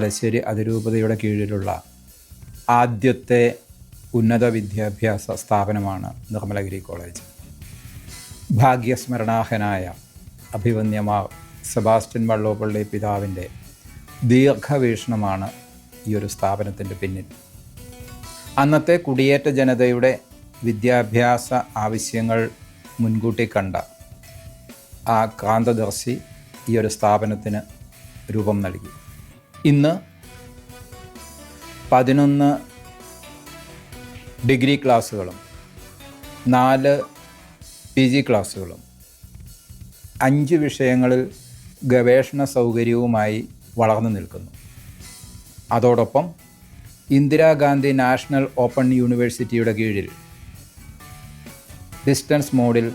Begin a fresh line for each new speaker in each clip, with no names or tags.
തലശ്ശേരി അതിരൂപതയുടെ കീഴിലുള്ള ആദ്യത്തെ ഉന്നത വിദ്യാഭ്യാസ സ്ഥാപനമാണ് നിർമ്മലഗിരി കോളേജ്. ഭാഗ്യസ്മരണാഹനായ അഭിവന്യമാർ സെബാസ്റ്റ്യൻ വള്ളോപ്പള്ളി പിതാവിന്റെ ദീർഘവീക്ഷണമാണ് ഈ ഒരു സ്ഥാപനത്തിന്റെ പിന്നിൽ. അന്നത്തെ കുടിയേറ്റ ജനതയുടെ വിദ്യാഭ്യാസ ആവശ്യങ്ങൾ മുൻകൂട്ടി കണ്ട ആ കാന്തദർശി ഈ ഒരു സ്ഥാപനത്തിന് രൂപം നൽകി. ഇന്ന് പതിനൊന്ന് ഡിഗ്രി ക്ലാസ്സുകളും നാല് പി ജി ക്ലാസ്സുകളും അഞ്ച് വിഷയങ്ങളിൽ ഗവേഷണ സൗകര്യവുമായി വളർന്നു നിൽക്കുന്നു. അതോടൊപ്പം ഇന്ദിരാഗാന്ധി നാഷണൽ ഓപ്പൺ യൂണിവേഴ്സിറ്റിയുടെ കീഴിൽ ഡിസ്റ്റൻസ് മോഡിൽ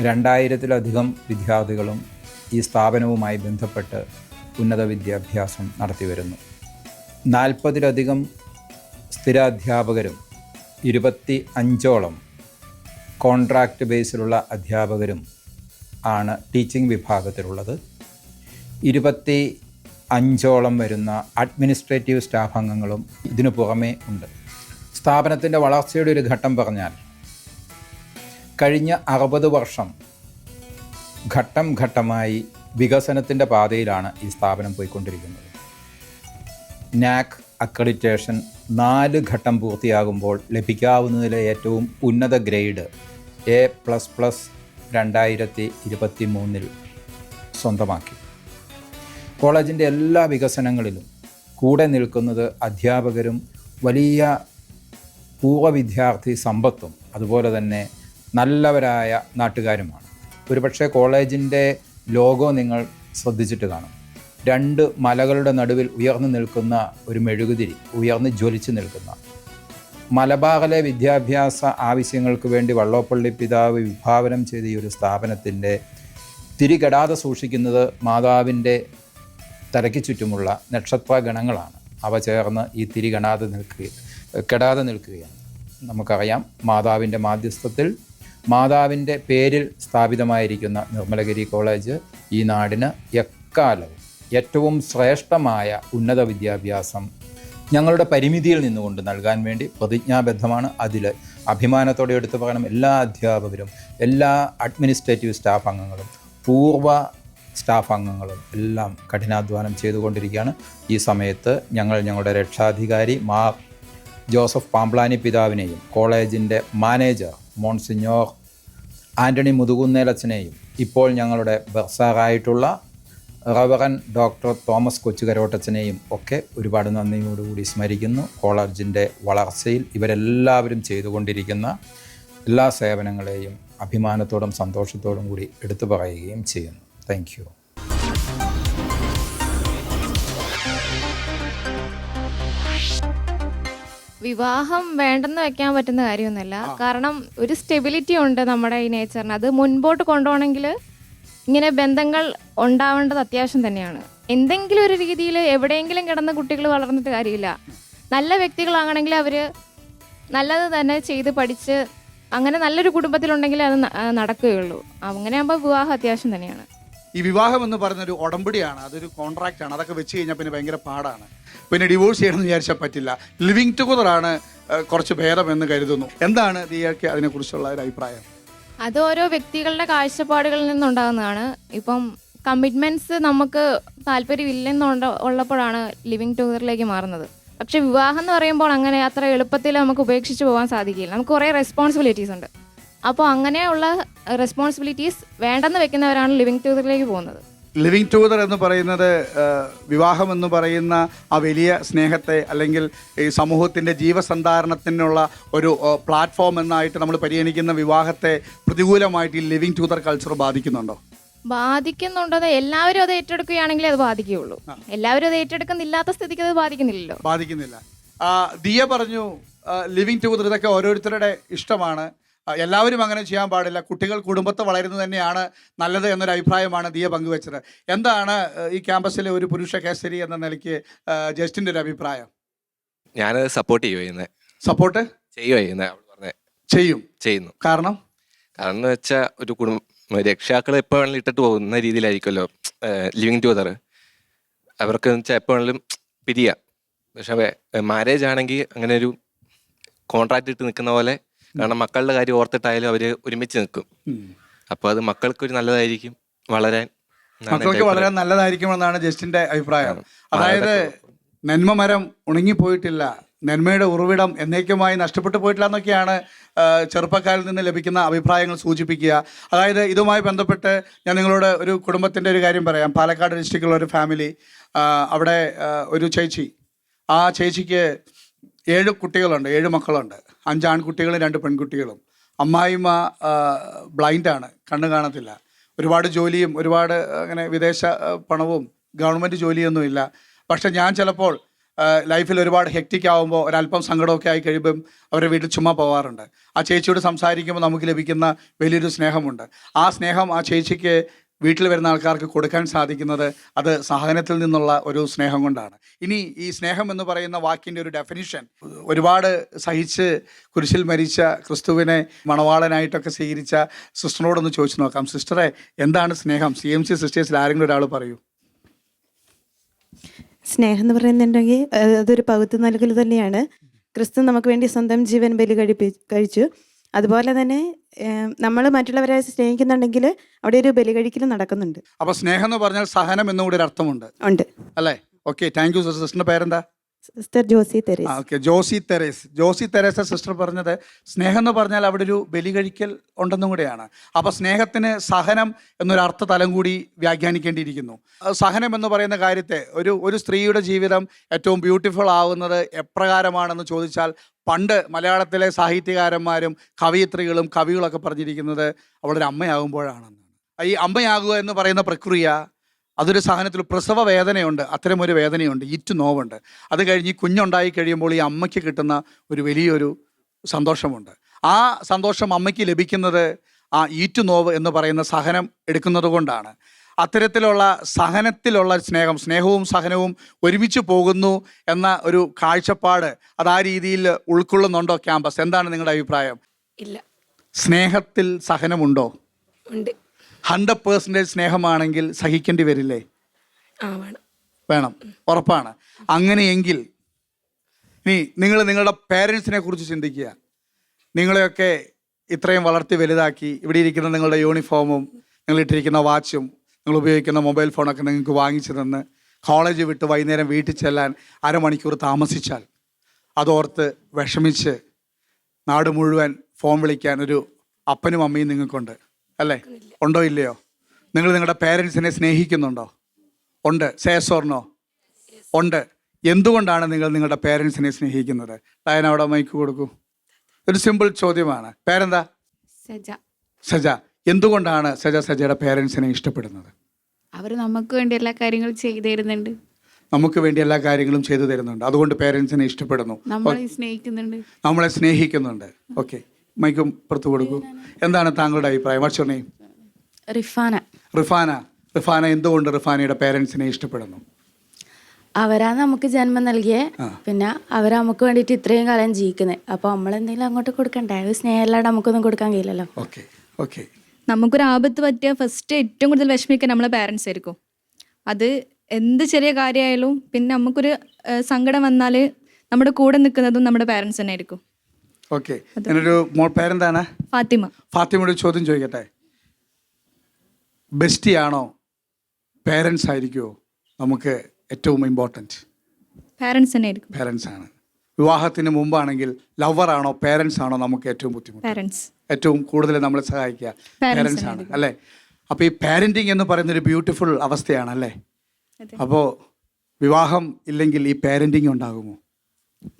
രണ്ടായിരത്തിലധികം വിദ്യാർത്ഥികളും ഈ സ്ഥാപനവുമായി ബന്ധപ്പെട്ട് ഉന്നത വിദ്യാഭ്യാസം നടത്തിവരുന്നു നാൽപ്പതിലധികം സ്ഥിരാധ്യാപകരും ഇരുപത്തി അഞ്ചോളം കോൺട്രാക്റ്റ് ബേസിലുള്ള അധ്യാപകരും ആണ് ടീച്ചിങ് വിഭാഗത്തിലുള്ളത്. ഇരുപത്തി അഞ്ചോളം വരുന്ന അഡ്മിനിസ്ട്രേറ്റീവ് സ്റ്റാഫ് അംഗങ്ങളും ഇതിനു പുറമേ ഉണ്ട്. സ്ഥാപനത്തിന്റെ വളർച്ചയുടെ ഒരു ഘട്ടം പറഞ്ഞാൽ കഴിഞ്ഞ അറുപത് വർഷം ഘട്ടം ഘട്ടമായി വികസനത്തിന്റെ പാതയിലാണ് ഈ സ്ഥാപനം പോയിക്കൊണ്ടിരിക്കുന്നത്. നാക് അക്രഡിറ്റേഷൻ നാല് ഘട്ടം പൂർത്തിയാകുമ്പോൾ ലഭിക്കാവുന്നതിലെ ഏറ്റവും ഉന്നത ഗ്രേഡ് എ പ്ലസ് പ്ലസ് രണ്ടായിരത്തി ഇരുപത്തി മൂന്നിൽ സ്വന്തമാക്കി. കോളേജിന്റെ എല്ലാ വികസനങ്ങളിലും കൂടെ നിൽക്കുന്നത് അധ്യാപകരും വലിയ പൂർവ വിദ്യാർത്ഥി സമ്പത്തും അതുപോലെ തന്നെ നല്ലവരായ നാട്ടുകാരുമാണ്. ഒരുപക്ഷെ കോളേജിന്റെ ലോഗോ നിങ്ങൾ ശ്രദ്ധിച്ചിട്ട് കാണും. രണ്ട് മലകളുടെ നടുവിൽ ഉയർന്നു നിൽക്കുന്ന ഒരു മെഴുകുതിരി ഉയർന്ന് ജ്വലിച്ചു നിൽക്കുന്ന. മലബാറിലെ വിദ്യാഭ്യാസ ആവശ്യങ്ങൾക്ക് വേണ്ടി വള്ളോപ്പള്ളി പിതാവ് വിഭാവനം ചെയ്ത ഈ ഒരു സ്ഥാപനത്തിന്റെ തിരികെടാതെ സൂക്ഷിക്കുന്നത് മാതാവിന്റെ തലയ്ക്ക് ചുറ്റുമുള്ള നക്ഷത്ര ഗണങ്ങളാണ്. അവ ചേർന്ന് ഈ തിരി കെടാതെ നിൽക്കുക കെടാതെ നിൽക്കുകയാണ്. നമുക്കറിയാം മാതാവിന്റെ മാധ്യസ്ഥത്തിൽ മാതാവിന്റെ പേരിൽ സ്ഥാപിതമായിരിക്കുന്ന നിർമ്മലഗിരി കോളേജ് ഈ നാടിന് എക്കാലവും ഏറ്റവും ശ്രേഷ്ഠമായ ഉന്നത വിദ്യാഭ്യാസം ഞങ്ങളുടെ പരിമിതിയിൽ നിന്നുകൊണ്ട് നൽകാൻ വേണ്ടി പ്രതിജ്ഞാബദ്ധമാണ്. അതിൽ അഭിമാനത്തോടെ എടുത്തു പറയണം എല്ലാ അധ്യാപകരും എല്ലാ അഡ്മിനിസ്ട്രേറ്റീവ് സ്റ്റാഫ് അംഗങ്ങളും പൂർവ സ്റ്റാഫ് അംഗങ്ങളും എല്ലാം കഠിനാധ്വാനം ചെയ്തുകൊണ്ടിരിക്കുകയാണ്. ഈ സമയത്ത് ഞങ്ങൾ ഞങ്ങളുടെ രക്ഷാധികാരി മാർ ജോസഫ് പാംപ്ലാനി പിതാവിനെയും കോളേജിന്റെ മാനേജർ മോൺസിഞ്ഞോർ ആന്റണി മുതുകുന്നേലച്ചനെയും ഇപ്പോൾ ഞങ്ങളുടെ ബർസാറായിട്ടുള്ള റവറൻ ഡോക്ടർ തോമസ് കൊച്ചുകരോട്ടച്ചനെയും ഒക്കെ ഒരുപാട് നന്ദിയോടുകൂടി സ്മരിക്കുന്നു. കോളേജിന്റെ വളർച്ചയിൽ ഇവരെല്ലാവരും ചെയ്തുകൊണ്ടിരിക്കുന്ന എല്ലാ സേവനങ്ങളെയും അഭിമാനത്തോടും സന്തോഷത്തോടും കൂടി എടുത്തു പറയുകയും ചെയ്യുന്നു. താങ്ക്
വിവാഹം വേണ്ടെന്ന് വെക്കാൻ പറ്റുന്ന കാര്യമൊന്നുമല്ല. കാരണം ഒരു സ്റ്റെബിലിറ്റി ഉണ്ട് നമ്മുടെ ഈ നേച്ചറിന് അത് മുൻപോട്ട് കൊണ്ടുപോകണമെങ്കിൽ ഇങ്ങനെ ബന്ധങ്ങൾ ഉണ്ടാവേണ്ടത് അത്യാവശ്യം തന്നെയാണ്. എന്തെങ്കിലും ഒരു രീതിയിൽ എവിടെയെങ്കിലും കിടന്ന കുട്ടികൾ വളർന്നിട്ട് കാര്യമില്ല. നല്ല വ്യക്തികളാണെങ്കിൽ അവർ നല്ലത് തന്നെ ചെയ്ത് പഠിച്ച് അങ്ങനെ നല്ലൊരു കുടുംബത്തിലുണ്ടെങ്കിൽ അത് നടക്കുകയുള്ളൂ. അങ്ങനെ ആകുമ്പോൾ വിവാഹം അത്യാവശ്യം തന്നെയാണ്.
ഈ വിവാഹം എന്ന് പറയുന്നൊരു ഉടമ്പടിയാണ് അതൊരു കോൺട്രാക്റ്റാണ് അതൊക്കെ വെച്ച് കഴിഞ്ഞാൽ പിന്നെ ഭയങ്കര പാടാണ്. പിന്നെ ഡിവോഴ്സ് ചെയ്യണമെന്ന് വിചാരിച്ചാൽ പറ്റില്ല. ലിവിങ് ടുഗദർ ആണ് കുറച്ച് ഭേദം എന്ന് കരുതുന്നു. എന്താണ് ദിയയ്ക്ക് അതിനെക്കുറിച്ചുള്ള ഒരു അഭിപ്രായം?
അത് ഓരോ വ്യക്തികളുടെ കാഴ്ചപ്പാടുകളിൽ നിന്നുണ്ടാകുന്നതാണ്. ഇപ്പം കമ്മിറ്റ്മെന്റ്സ് നമുക്ക് താല്പര്യമില്ലെന്നുണ്ട് ഉള്ളപ്പോഴാണ് ലിവിങ് ടുഗദറിലേക്ക് മാറുന്നത്. പക്ഷെ വിവാഹം എന്ന് പറയുമ്പോൾ അങ്ങനെ അത്ര എളുപ്പത്തിൽ നമുക്ക് ഉപേക്ഷിച്ച് പോകാൻ സാധിക്കില്ല. നമുക്ക് കുറേ റെസ്പോൺസിബിലിറ്റീസ് ഉണ്ട്. അപ്പോൾ അങ്ങനെയുള്ള റെസ്പോൺസിബിലിറ്റീസ് വേണ്ടെന്ന് വെക്കുന്നവരാണ് ലിവിങ് ടൂതറിലേക്ക് പോകുന്നത്.
ലിവിങ് ടൂതർ എന്ന് പറയുന്നത് വിവാഹം എന്ന് പറയുന്ന ആ വലിയ സ്നേഹത്തെ അല്ലെങ്കിൽ ഈ സമൂഹത്തിന്റെ ജീവസന്ധാരണത്തിനുള്ള ഒരു പ്ലാറ്റ്ഫോം എന്നായിട്ട് നമ്മൾ പരിഗണിക്കുന്ന വിവാഹത്തെ പ്രതികൂലമായിട്ട് ഈ ലിവിങ് ടൂതർ കൾച്ചർ ബാധിക്കുന്നുണ്ടോ?
ബാധിക്കുന്നുണ്ടോ. എല്ലാവരും അത് ഏറ്റെടുക്കുകയാണെങ്കിൽ അത് ബാധിക്കുകയുള്ളൂ. എല്ലാവരും അത് ഏറ്റെടുക്കുന്നില്ലാത്ത സ്ഥിതിക്ക് അത് ബാധിക്കുന്നില്ലല്ലോ.
ബാധിക്കുന്നില്ല. ദിയ പറഞ്ഞു ലിവിങ് ടൂതർ ഇതൊക്കെ ഓരോരുത്തരുടെ ഇഷ്ടമാണ്. എല്ലാവരും അങ്ങനെ ചെയ്യാൻ പാടില്ല. കുട്ടികൾ കുടുംബത്തെ വളരുന്നത് തന്നെയാണ് നല്ലത് എന്നൊരു അഭിപ്രായമാണ് ദിയ പങ്കുവച്ചത്. എന്താണ് ഈ ക്യാമ്പസിലെ ഒരു പുരുഷ കേസരി എന്ന നിലയ്ക്ക് ജസ്റ്റിന്റെ ജസ്റ്റിന്റെ ഒരു അഭിപ്രായം?
ഞാൻ സപ്പോർട്ട് ചെയ്യുന്നത്
സപ്പോർട്ട്
ചെയ്യുന്നത്
ചെയ്യും.
ചെയ്യുന്നു.
കാരണം?
കാരണം എന്ന് വെച്ചാൽ ഒരു കുടുംബം രക്ഷാക്കൾ എപ്പോൾ വേണമെങ്കിലും ഇട്ടിട്ട് പോകുന്ന രീതിയിലായിരിക്കുമല്ലോ ലിവിങ് ടുഗദർ അവർക്ക് വെച്ചാൽ എപ്പോൾ വേണമെങ്കിലും പിരിയാം. പക്ഷെ മാരേജ് ആണെങ്കിൽ അങ്ങനെ ഒരു കോൺട്രാക്ട് ഇട്ട് നിൽക്കുന്ന പോലെ കാരണം മക്കളുടെ കാര്യം ഓർത്തിട്ടായാലും അവർ ഒരുമിച്ച് നിൽക്കും.
അപ്പൊ
അപ്പോൾ അത് മക്കൾക്കൊരു നല്ലതായിരിക്കും. വളരാൻ
മക്കൾക്ക് വളരെ
നല്ലതായിരിക്കും
എന്നാണ് ജസ്റ്റിന്റെ അഭിപ്രായം. അതായത് നന്മ മരം ഉണങ്ങിപ്പോയിട്ടില്ല. നന്മയുടെ ഉറവിടം എന്നേക്കുമായി നഷ്ടപ്പെട്ടു പോയിട്ടില്ല എന്നൊക്കെയാണ് ചെറുപ്പക്കാരിൽ നിന്ന് ലഭിക്കുന്ന അഭിപ്രായങ്ങൾ സൂചിപ്പിക്കുക. അതായത് ഇതുമായി ബന്ധപ്പെട്ട് ഞാൻ നിങ്ങളോട് ഒരു കുടുംബത്തിന്റെ ഒരു കാര്യം പറയാം. പാലക്കാട് ഡിസ്ട്രിക്റ്റിലുള്ള ഒരു ഫാമിലി അവിടെ ഒരു ചേച്ചി. ആ ചേച്ചിക്ക് ഏഴ് കുട്ടികളുണ്ട് ഏഴ് മക്കളുണ്ട്. അഞ്ച് ആൺകുട്ടികളും രണ്ട് പെൺകുട്ടികളും. അമ്മായിമ്മ ബ്ലൈൻഡാണ് കണ്ണ് കാണത്തില്ല. ഒരുപാട് ജോലിയും ഒരുപാട് അങ്ങനെ വിദേശ പണവും ഗവൺമെന്റ് ജോലിയൊന്നുമില്ല പക്ഷെ ഞാൻ ചിലപ്പോൾ ലൈഫിൽ ഒരുപാട് ഹെക്റ്റിക് ആകുമ്പോൾ ഒരല്പം സങ്കടമൊക്കെ ആയി കഴിയുമ്പം അവരുടെ വീട്ടിൽ ചുമ്മാ പോകാറുണ്ട് ആ ചേച്ചിയോട് സംസാരിക്കുമ്പോൾ നമുക്ക് ലഭിക്കുന്ന വലിയൊരു സ്നേഹമുണ്ട്. ആ സ്നേഹം ആ ചേച്ചിക്ക് വീട്ടിൽ വരുന്ന ആൾക്കാർക്ക് കൊടുക്കാൻ സാധിക്കുന്നത് അത് സഹനത്തിൽ നിന്നുള്ള ഒരു സ്നേഹം കൊണ്ടാണ്. ഇനി ഈ സ്നേഹം എന്ന് പറയുന്ന വാക്കിന്റെ ഒരു ഡെഫിനിഷൻ ഒരുപാട് സഹിച്ച് കുരിശിൽ മരിച്ച ക്രിസ്തുവിനെ മണവാളനായിട്ടൊക്കെ സ്വീകരിച്ച സിസ്റ്ററിനോടൊന്ന് ചോദിച്ചു നോക്കാം. സിസ്റ്ററെ എന്താണ് സ്നേഹം? സി എം സി സിസ്റ്റേഴ്സിൽ ആരെങ്കിലും ഒരാൾ പറയൂ.
സ്നേഹം എന്ന് പറയുന്നുണ്ടെങ്കിൽ അതൊരു പകുത്തു നൽകൽ തന്നെയാണ്. ക്രിസ്തു നമുക്ക് വേണ്ടി സ്വന്തം ജീവൻ ബലി കഴിപ്പി കഴിച്ചു. അതുപോലെ തന്നെ നമ്മൾ മറ്റുള്ളവരെ സ്നേഹിക്കുന്നുണ്ടെങ്കിൽ അവിടെ ഒരു ബലി കഴിക്കൽ നടക്കുന്നുണ്ട്.
അപ്പൊ സ്നേഹം എന്ന് പറഞ്ഞാൽ സഹനം എന്നുകൂടി ഒരു അർത്ഥമുണ്ട്.
ഉണ്ട്.
അല്ലേ? ഓക്കെ താങ്ക് യു സിസ്റ്ററിന്റെ പേരെന്താ?
Sister Josie Therese.
Okay. Josie Therese. Josie Teresa sister പറഞ്ഞത്. സ്നേഹം എന്ന് പറഞ്ഞാൽ അവിടെ ഒരു ബലി കഴിക്കൽ ഉണ്ടെന്നും കൂടെയാണ്. അപ്പോൾ സ്നേഹത്തിന് സഹനം എന്നൊരു അർത്ഥ തലം കൂടി വ്യാഖ്യാനിക്കേണ്ടിയിരിക്കുന്നു. സഹനം എന്ന് പറയുന്ന കാര്യത്തെ ഒരു ഒരു സ്ത്രീയുടെ ജീവിതം ഏറ്റവും ബ്യൂട്ടിഫുൾ ആവുന്നത് എപ്രകാരമാണെന്ന് ചോദിച്ചാൽ പണ്ട് മലയാളത്തിലെ സാഹിത്യകാരന്മാരും കവയിത്രികളും കവികളൊക്കെ പറഞ്ഞിരിക്കുന്നത് അവളൊരു അമ്മയാകുമ്പോഴാണെന്നാണ്. ഈ അമ്മയാകുക എന്ന് പറയുന്ന പ്രക്രിയ അതൊരു സഹനത്തിൽ പ്രസവ വേദനയുണ്ട് അത്തരമൊരു വേദനയുണ്ട് ഇറ്റ് നോവുണ്ട്. അത് കഴിഞ്ഞ് ഈ കുഞ്ഞുണ്ടായി കഴിയുമ്പോൾ ഈ അമ്മയ്ക്ക് കിട്ടുന്ന ഒരു വലിയൊരു സന്തോഷമുണ്ട്. ആ സന്തോഷം അമ്മയ്ക്ക് ലഭിക്കുന്നത് ആ ഈറ്റു നോവ് എന്ന് പറയുന്ന സഹനം എടുക്കുന്നത് കൊണ്ടാണ്. അത്തരത്തിലുള്ള സഹനത്തിലുള്ള സ്നേഹം സ്നേഹവും സഹനവും ഒരുമിച്ച് പോകുന്നു എന്ന ഒരു കാഴ്ചപ്പാട് അത് ആ രീതിയിൽ ഉൾക്കൊള്ളുന്നുണ്ടോ ക്യാമ്പസ്? എന്താണ് നിങ്ങളുടെ അഭിപ്രായം?
ഇല്ല.
സ്നേഹത്തിൽ സഹനമുണ്ടോ?
ഉണ്ട്.
ഹൺഡ്രഡ് പേഴ്സന്റേജ് സ്നേഹമാണെങ്കിൽ സഹിക്കേണ്ടി വരില്ലേ?
വേണം.
വേണം. ഉറപ്പാണ്. അങ്ങനെയെങ്കിൽ ഇനി നിങ്ങൾ നിങ്ങളുടെ പേരൻസിനെ കുറിച്ച് ചിന്തിക്കുക. നിങ്ങളെയൊക്കെ ഇത്രയും വളർത്തി വലുതാക്കി ഇവിടെ ഇരിക്കുന്ന നിങ്ങളുടെ യൂണിഫോമും നിങ്ങൾ ഇട്ടിരിക്കുന്ന വാച്ചും നിങ്ങൾ ഉപയോഗിക്കുന്ന മൊബൈൽ ഫോണൊക്കെ നിങ്ങൾക്ക് വാങ്ങിച്ചു തന്ന് കോളേജ് വിട്ട് വൈകുന്നേരം വീട്ടിൽ ചെല്ലാൻ അരമണിക്കൂർ താമസിച്ചാൽ അതോർത്ത് വിഷമിച്ച് നാട് മുഴുവൻ ഫോൺ വിളിക്കാൻ ഒരു അപ്പനും അമ്മയും നിങ്ങൾക്കുണ്ട്. അല്ലേ? ഉണ്ടോ ഇല്ലയോ? നിങ്ങൾ നിങ്ങളുടെ പേരൻസിനെ സ്നേഹിക്കുന്നുണ്ടോ? ഉണ്ട്. സേസോർണോ ഉണ്ട്. എന്തുകൊണ്ടാണ് നിങ്ങൾ നിങ്ങളുടെ പേരൻസിനെ സ്നേഹിക്കുന്നത്? ഡയന അവിടെ മൈക്ക് കൊടുക്കൂ. ഒരു സിമ്പിൾ ചോദ്യമാണ്. പേരെന്താ?
സജ.
സജ. എന്തുകൊണ്ടാണ് സജ സജയുടെ പേരൻസിനെ ഇഷ്ടപ്പെടുന്നത്?
അവർ നമുക്ക് വേണ്ടി എല്ലാ കാര്യങ്ങളും ചെയ്തു തരുന്നുണ്ട്.
നമുക്ക് വേണ്ടി എല്ലാ കാര്യങ്ങളും ചെയ്തു തരുന്നുണ്ട്. അതുകൊണ്ട് പേരൻസിനെ ഇഷ്ടപ്പെടുന്നു.
നമ്മളെ സ്നേഹിക്കുന്നുണ്ട്.
നമ്മളെ സ്നേഹിക്കുന്നുണ്ട്. ഓക്കെ. മൈക്കും പുറത്തു കൊടുക്കൂ. എന്താണ് താങ്കളുടെ അഭിപ്രായം? What's name
Rifana.
Rifana. Rifana എന്തുകൊണ്ട് റിഫാനയുടെ പേരൻസിനെ ഇഷ്ടപ്പെടുന്നു?
അവരാ നമുക്ക് ജന്മം നൽകിയേ. പിന്നെ അവരാ നമുക്ക് വേണ്ടിയിട്ട് ഇത്രയും കാലം ജീവിക്കുന്നത് അപ്പോൾ നമ്മൾ എന്തെങ്കിലും അങ്ങോട്ട് കൊടുക്കണ്ടേ? അത് സ്നേഹമില്ലാണ്ട് നമുക്കൊന്നും കൊടുക്കാൻ കഴിയില്ലല്ലോ.
ഓക്കെ ഓക്കെ
നമുക്കൊരു ആപത്ത് പറ്റിയ ഫസ്റ്റ് ഏറ്റവും കൂടുതൽ വിഷമിക്കുക നമ്മളെ പാരൻസ് ആയിരിക്കും. അത് എന്ത് ചെറിയ കാര്യമായാലും പിന്നെ നമുക്കൊരു സങ്കടം വന്നാൽ നമ്മുടെ കൂടെ നിൽക്കുന്നതും നമ്മുടെ പാരൻസ് തന്നെ ആയിരിക്കും.
ഓക്കെ. ഞാനൊരു മോൾ പേരെന്താണ്?
ഫാത്തിമ.
ഫാത്തിമയുടെ ചോദ്യം ചോദിക്കട്ടെ. ബെസ്റ്റി ആണോ പേരൻസ് ആയിരിക്കുമോ നമുക്ക് ഏറ്റവും ഇമ്പോർട്ടന്റ്
പേരൻസ് തന്നെ ആയിരിക്കും.
പേരൻസ് ആണ്. വിവാഹത്തിന് മുമ്പാണെങ്കിൽ ലവർ ആണോ പേരൻസ് ആണോ നമുക്ക് ഏറ്റവും ബുദ്ധിമുട്ട്?
പാരൻസ്
ഏറ്റവും കൂടുതൽ നമ്മളെ സഹായിക്കുക. പേരൻസ് ആണ് അല്ലേ? അപ്പോൾ ഈ പാരന്റിങ് എന്ന് പറയുന്ന ഒരു ബ്യൂട്ടിഫുൾ അവസ്ഥയാണ് അല്ലേ? അപ്പോൾ വിവാഹം ഇല്ലെങ്കിൽ ഈ പാരന്റിങ് ഉണ്ടാകുമോ?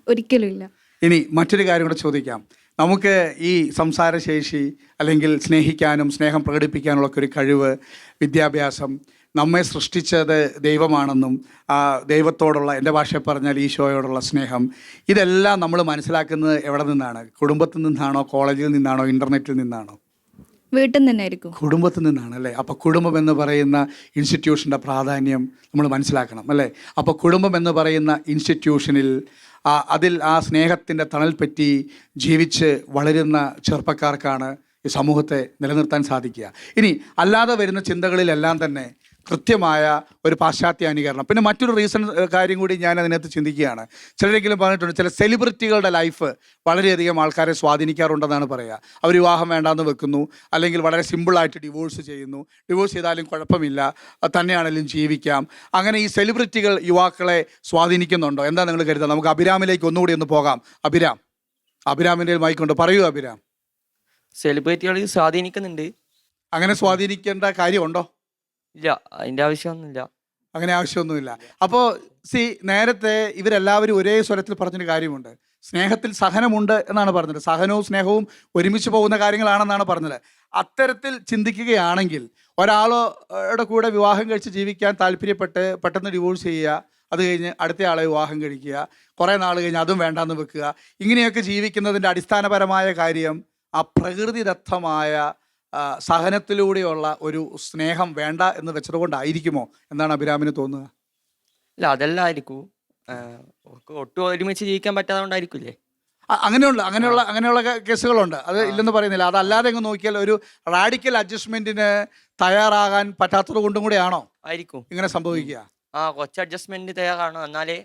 ഒരിക്കലും ഇല്ല.
ഇനി മറ്റൊരു കാര്യം കൂടെ ചോദിക്കാം. നമുക്ക് ഈ സംസാരശേഷി അല്ലെങ്കിൽ സ്നേഹിക്കാനും സ്നേഹം പ്രകടിപ്പിക്കാനുള്ളൊക്കെ ഒരു കഴിവ് വിദ്യാഭ്യാസം നമ്മെ സൃഷ്ടിച്ചത് ദൈവമാണെന്നും ആ ദൈവത്തോടുള്ള എന്റെ ഭാഷയിൽ പറഞ്ഞാൽ ഈശോയോടുള്ള സ്നേഹം ഇതെല്ലാം നമ്മൾ മനസ്സിലാക്കുന്നത് എവിടെ നിന്നാണ്? കുടുംബത്തിൽ നിന്നാണോ? കോളേജിൽ നിന്നാണോ? ഇന്റർനെറ്റിൽ നിന്നാണോ?
വീട്ടിൽ നിന്ന് തന്നെ ആയിരിക്കും
കുടുംബത്തിൽ നിന്നാണ് അല്ലേ? അപ്പോൾ കുടുംബം എന്ന് പറയുന്ന ഇൻസ്റ്റിറ്റ്യൂഷന്റെ പ്രാധാന്യം നമ്മൾ മനസ്സിലാക്കണം അല്ലേ? അപ്പോൾ കുടുംബം എന്ന് പറയുന്ന ഇൻസ്റ്റിറ്റ്യൂഷനിൽ അതിൽ ആ സ്നേഹത്തിന്റെ തണൽ പറ്റി ജീവിച്ച് വളരുന്ന ചെറുപ്പക്കാർക്കാണ് ഈ സമൂഹത്തെ നിലനിർത്താൻ സാധിക്കുക. ഇനി അല്ലാതെ വരുന്ന ചിന്തകളിലെല്ലാം തന്നെ കൃത്യമായ ഒരു പാശ്ചാത്യ അനുകരണം പിന്നെ മറ്റൊരു റീസൺ കാര്യം കൂടി ഞാൻ അതിനകത്ത് ചിന്തിക്കുകയാണ്. ചിലരെങ്കിലും പറഞ്ഞിട്ടുണ്ട് ചില സെലിബ്രിറ്റികളുടെ ലൈഫ് വളരെയധികം ആൾക്കാരെ സ്വാധീനിക്കാറുണ്ടെന്നാണ് പറയുക. അവർ വിവാഹം വേണ്ടാന്ന് വെക്കുന്നു അല്ലെങ്കിൽ വളരെ സിമ്പിളായിട്ട് ഡിവോഴ്സ് ചെയ്യുന്നു. ഡിവോഴ്സ് ചെയ്താലും കുഴപ്പമില്ല തന്നെയാണെങ്കിലും ജീവിക്കാം. അങ്ങനെ ഈ സെലിബ്രിറ്റികൾ യുവാക്കളെ സ്വാധീനിക്കുന്നുണ്ടോ? എന്താ നിങ്ങൾ കരുതുക? നമുക്ക് അഭിരാമിലേക്ക് ഒന്നുകൂടി ഒന്ന് പോകാം. അഭിരാം. അഭിരാമിന്റെ മൈക്കുണ്ട് പറയൂ അഭിരാം.
സെലിബ്രിറ്റികൾ സ്വാധീനിക്കുന്നുണ്ട്.
അങ്ങനെ സ്വാധീനിക്കേണ്ട കാര്യമുണ്ടോ?
ഇല്ല അതിന്റെ ആവശ്യമൊന്നുമില്ല.
അങ്ങനെ ആവശ്യമൊന്നുമില്ല. അപ്പോ സി നേരത്തെ ഇവരെല്ലാവരും ഒരേ സ്വരത്തിൽ പറഞ്ഞൊരു കാര്യമുണ്ട്. സ്നേഹത്തിൽ സഹനമുണ്ട് എന്നാണ് പറഞ്ഞത്. സഹനവും സ്നേഹവും ഒരുമിച്ച് പോകുന്ന കാര്യങ്ങളാണെന്നാണ് പറഞ്ഞത്. അത്തരത്തിൽ ചിന്തിക്കുകയാണെങ്കിൽ ഒരാളോടെ കൂടെ വിവാഹം കഴിച്ച് ജീവിക്കാൻ താല്പര്യപ്പെട്ട് പെട്ടെന്ന് ഡിവോഴ്സ് ചെയ്യുക അത് കഴിഞ്ഞ് അടുത്ത ആളെ വിവാഹം കഴിക്കുക കുറേ നാൾ കഴിഞ്ഞ് അതും വേണ്ടാന്ന് വെക്കുക ഇങ്ങനെയൊക്കെ ജീവിക്കുന്നതിന്റെ അടിസ്ഥാനപരമായ കാര്യം ആ പ്രകൃതിദത്തമായ സഹനത്തിലൂടെയുള്ള ഒരു സ്നേഹം വേണ്ട എന്ന് വെച്ചതുകൊണ്ടായിരിക്കുമോ എന്നാണ് അഭിരാമിന് തോന്നുക?
അല്ല അതല്ലായിരിക്കും. ഒട്ടും ഒരുമിച്ച് ജീവിക്കാൻ പറ്റാതെ കൊണ്ടായിരിക്കില്ലേ
അ- അങ്ങനെയുള്ള അങ്ങനെയുള്ള കേസുകളുണ്ട്. അത് ഇല്ലെന്ന് പറയുന്നില്ല. അതല്ലാതെ അങ്ങ് നോക്കിയാൽ ഒരു റാഡിക്കൽ അഡ്ജസ്റ്റ്മെന്റിന് തയ്യാറാകാൻ പറ്റാത്തത് കൊണ്ടും കൂടെയാണോ
ആയിരിക്കും.
ഇങ്ങനെ സംഭവിക്കുക?
ആ കുറച്ച് അഡ്ജസ്റ്റ്മെന്റ് തയ്യാറാണ് എന്നാലേ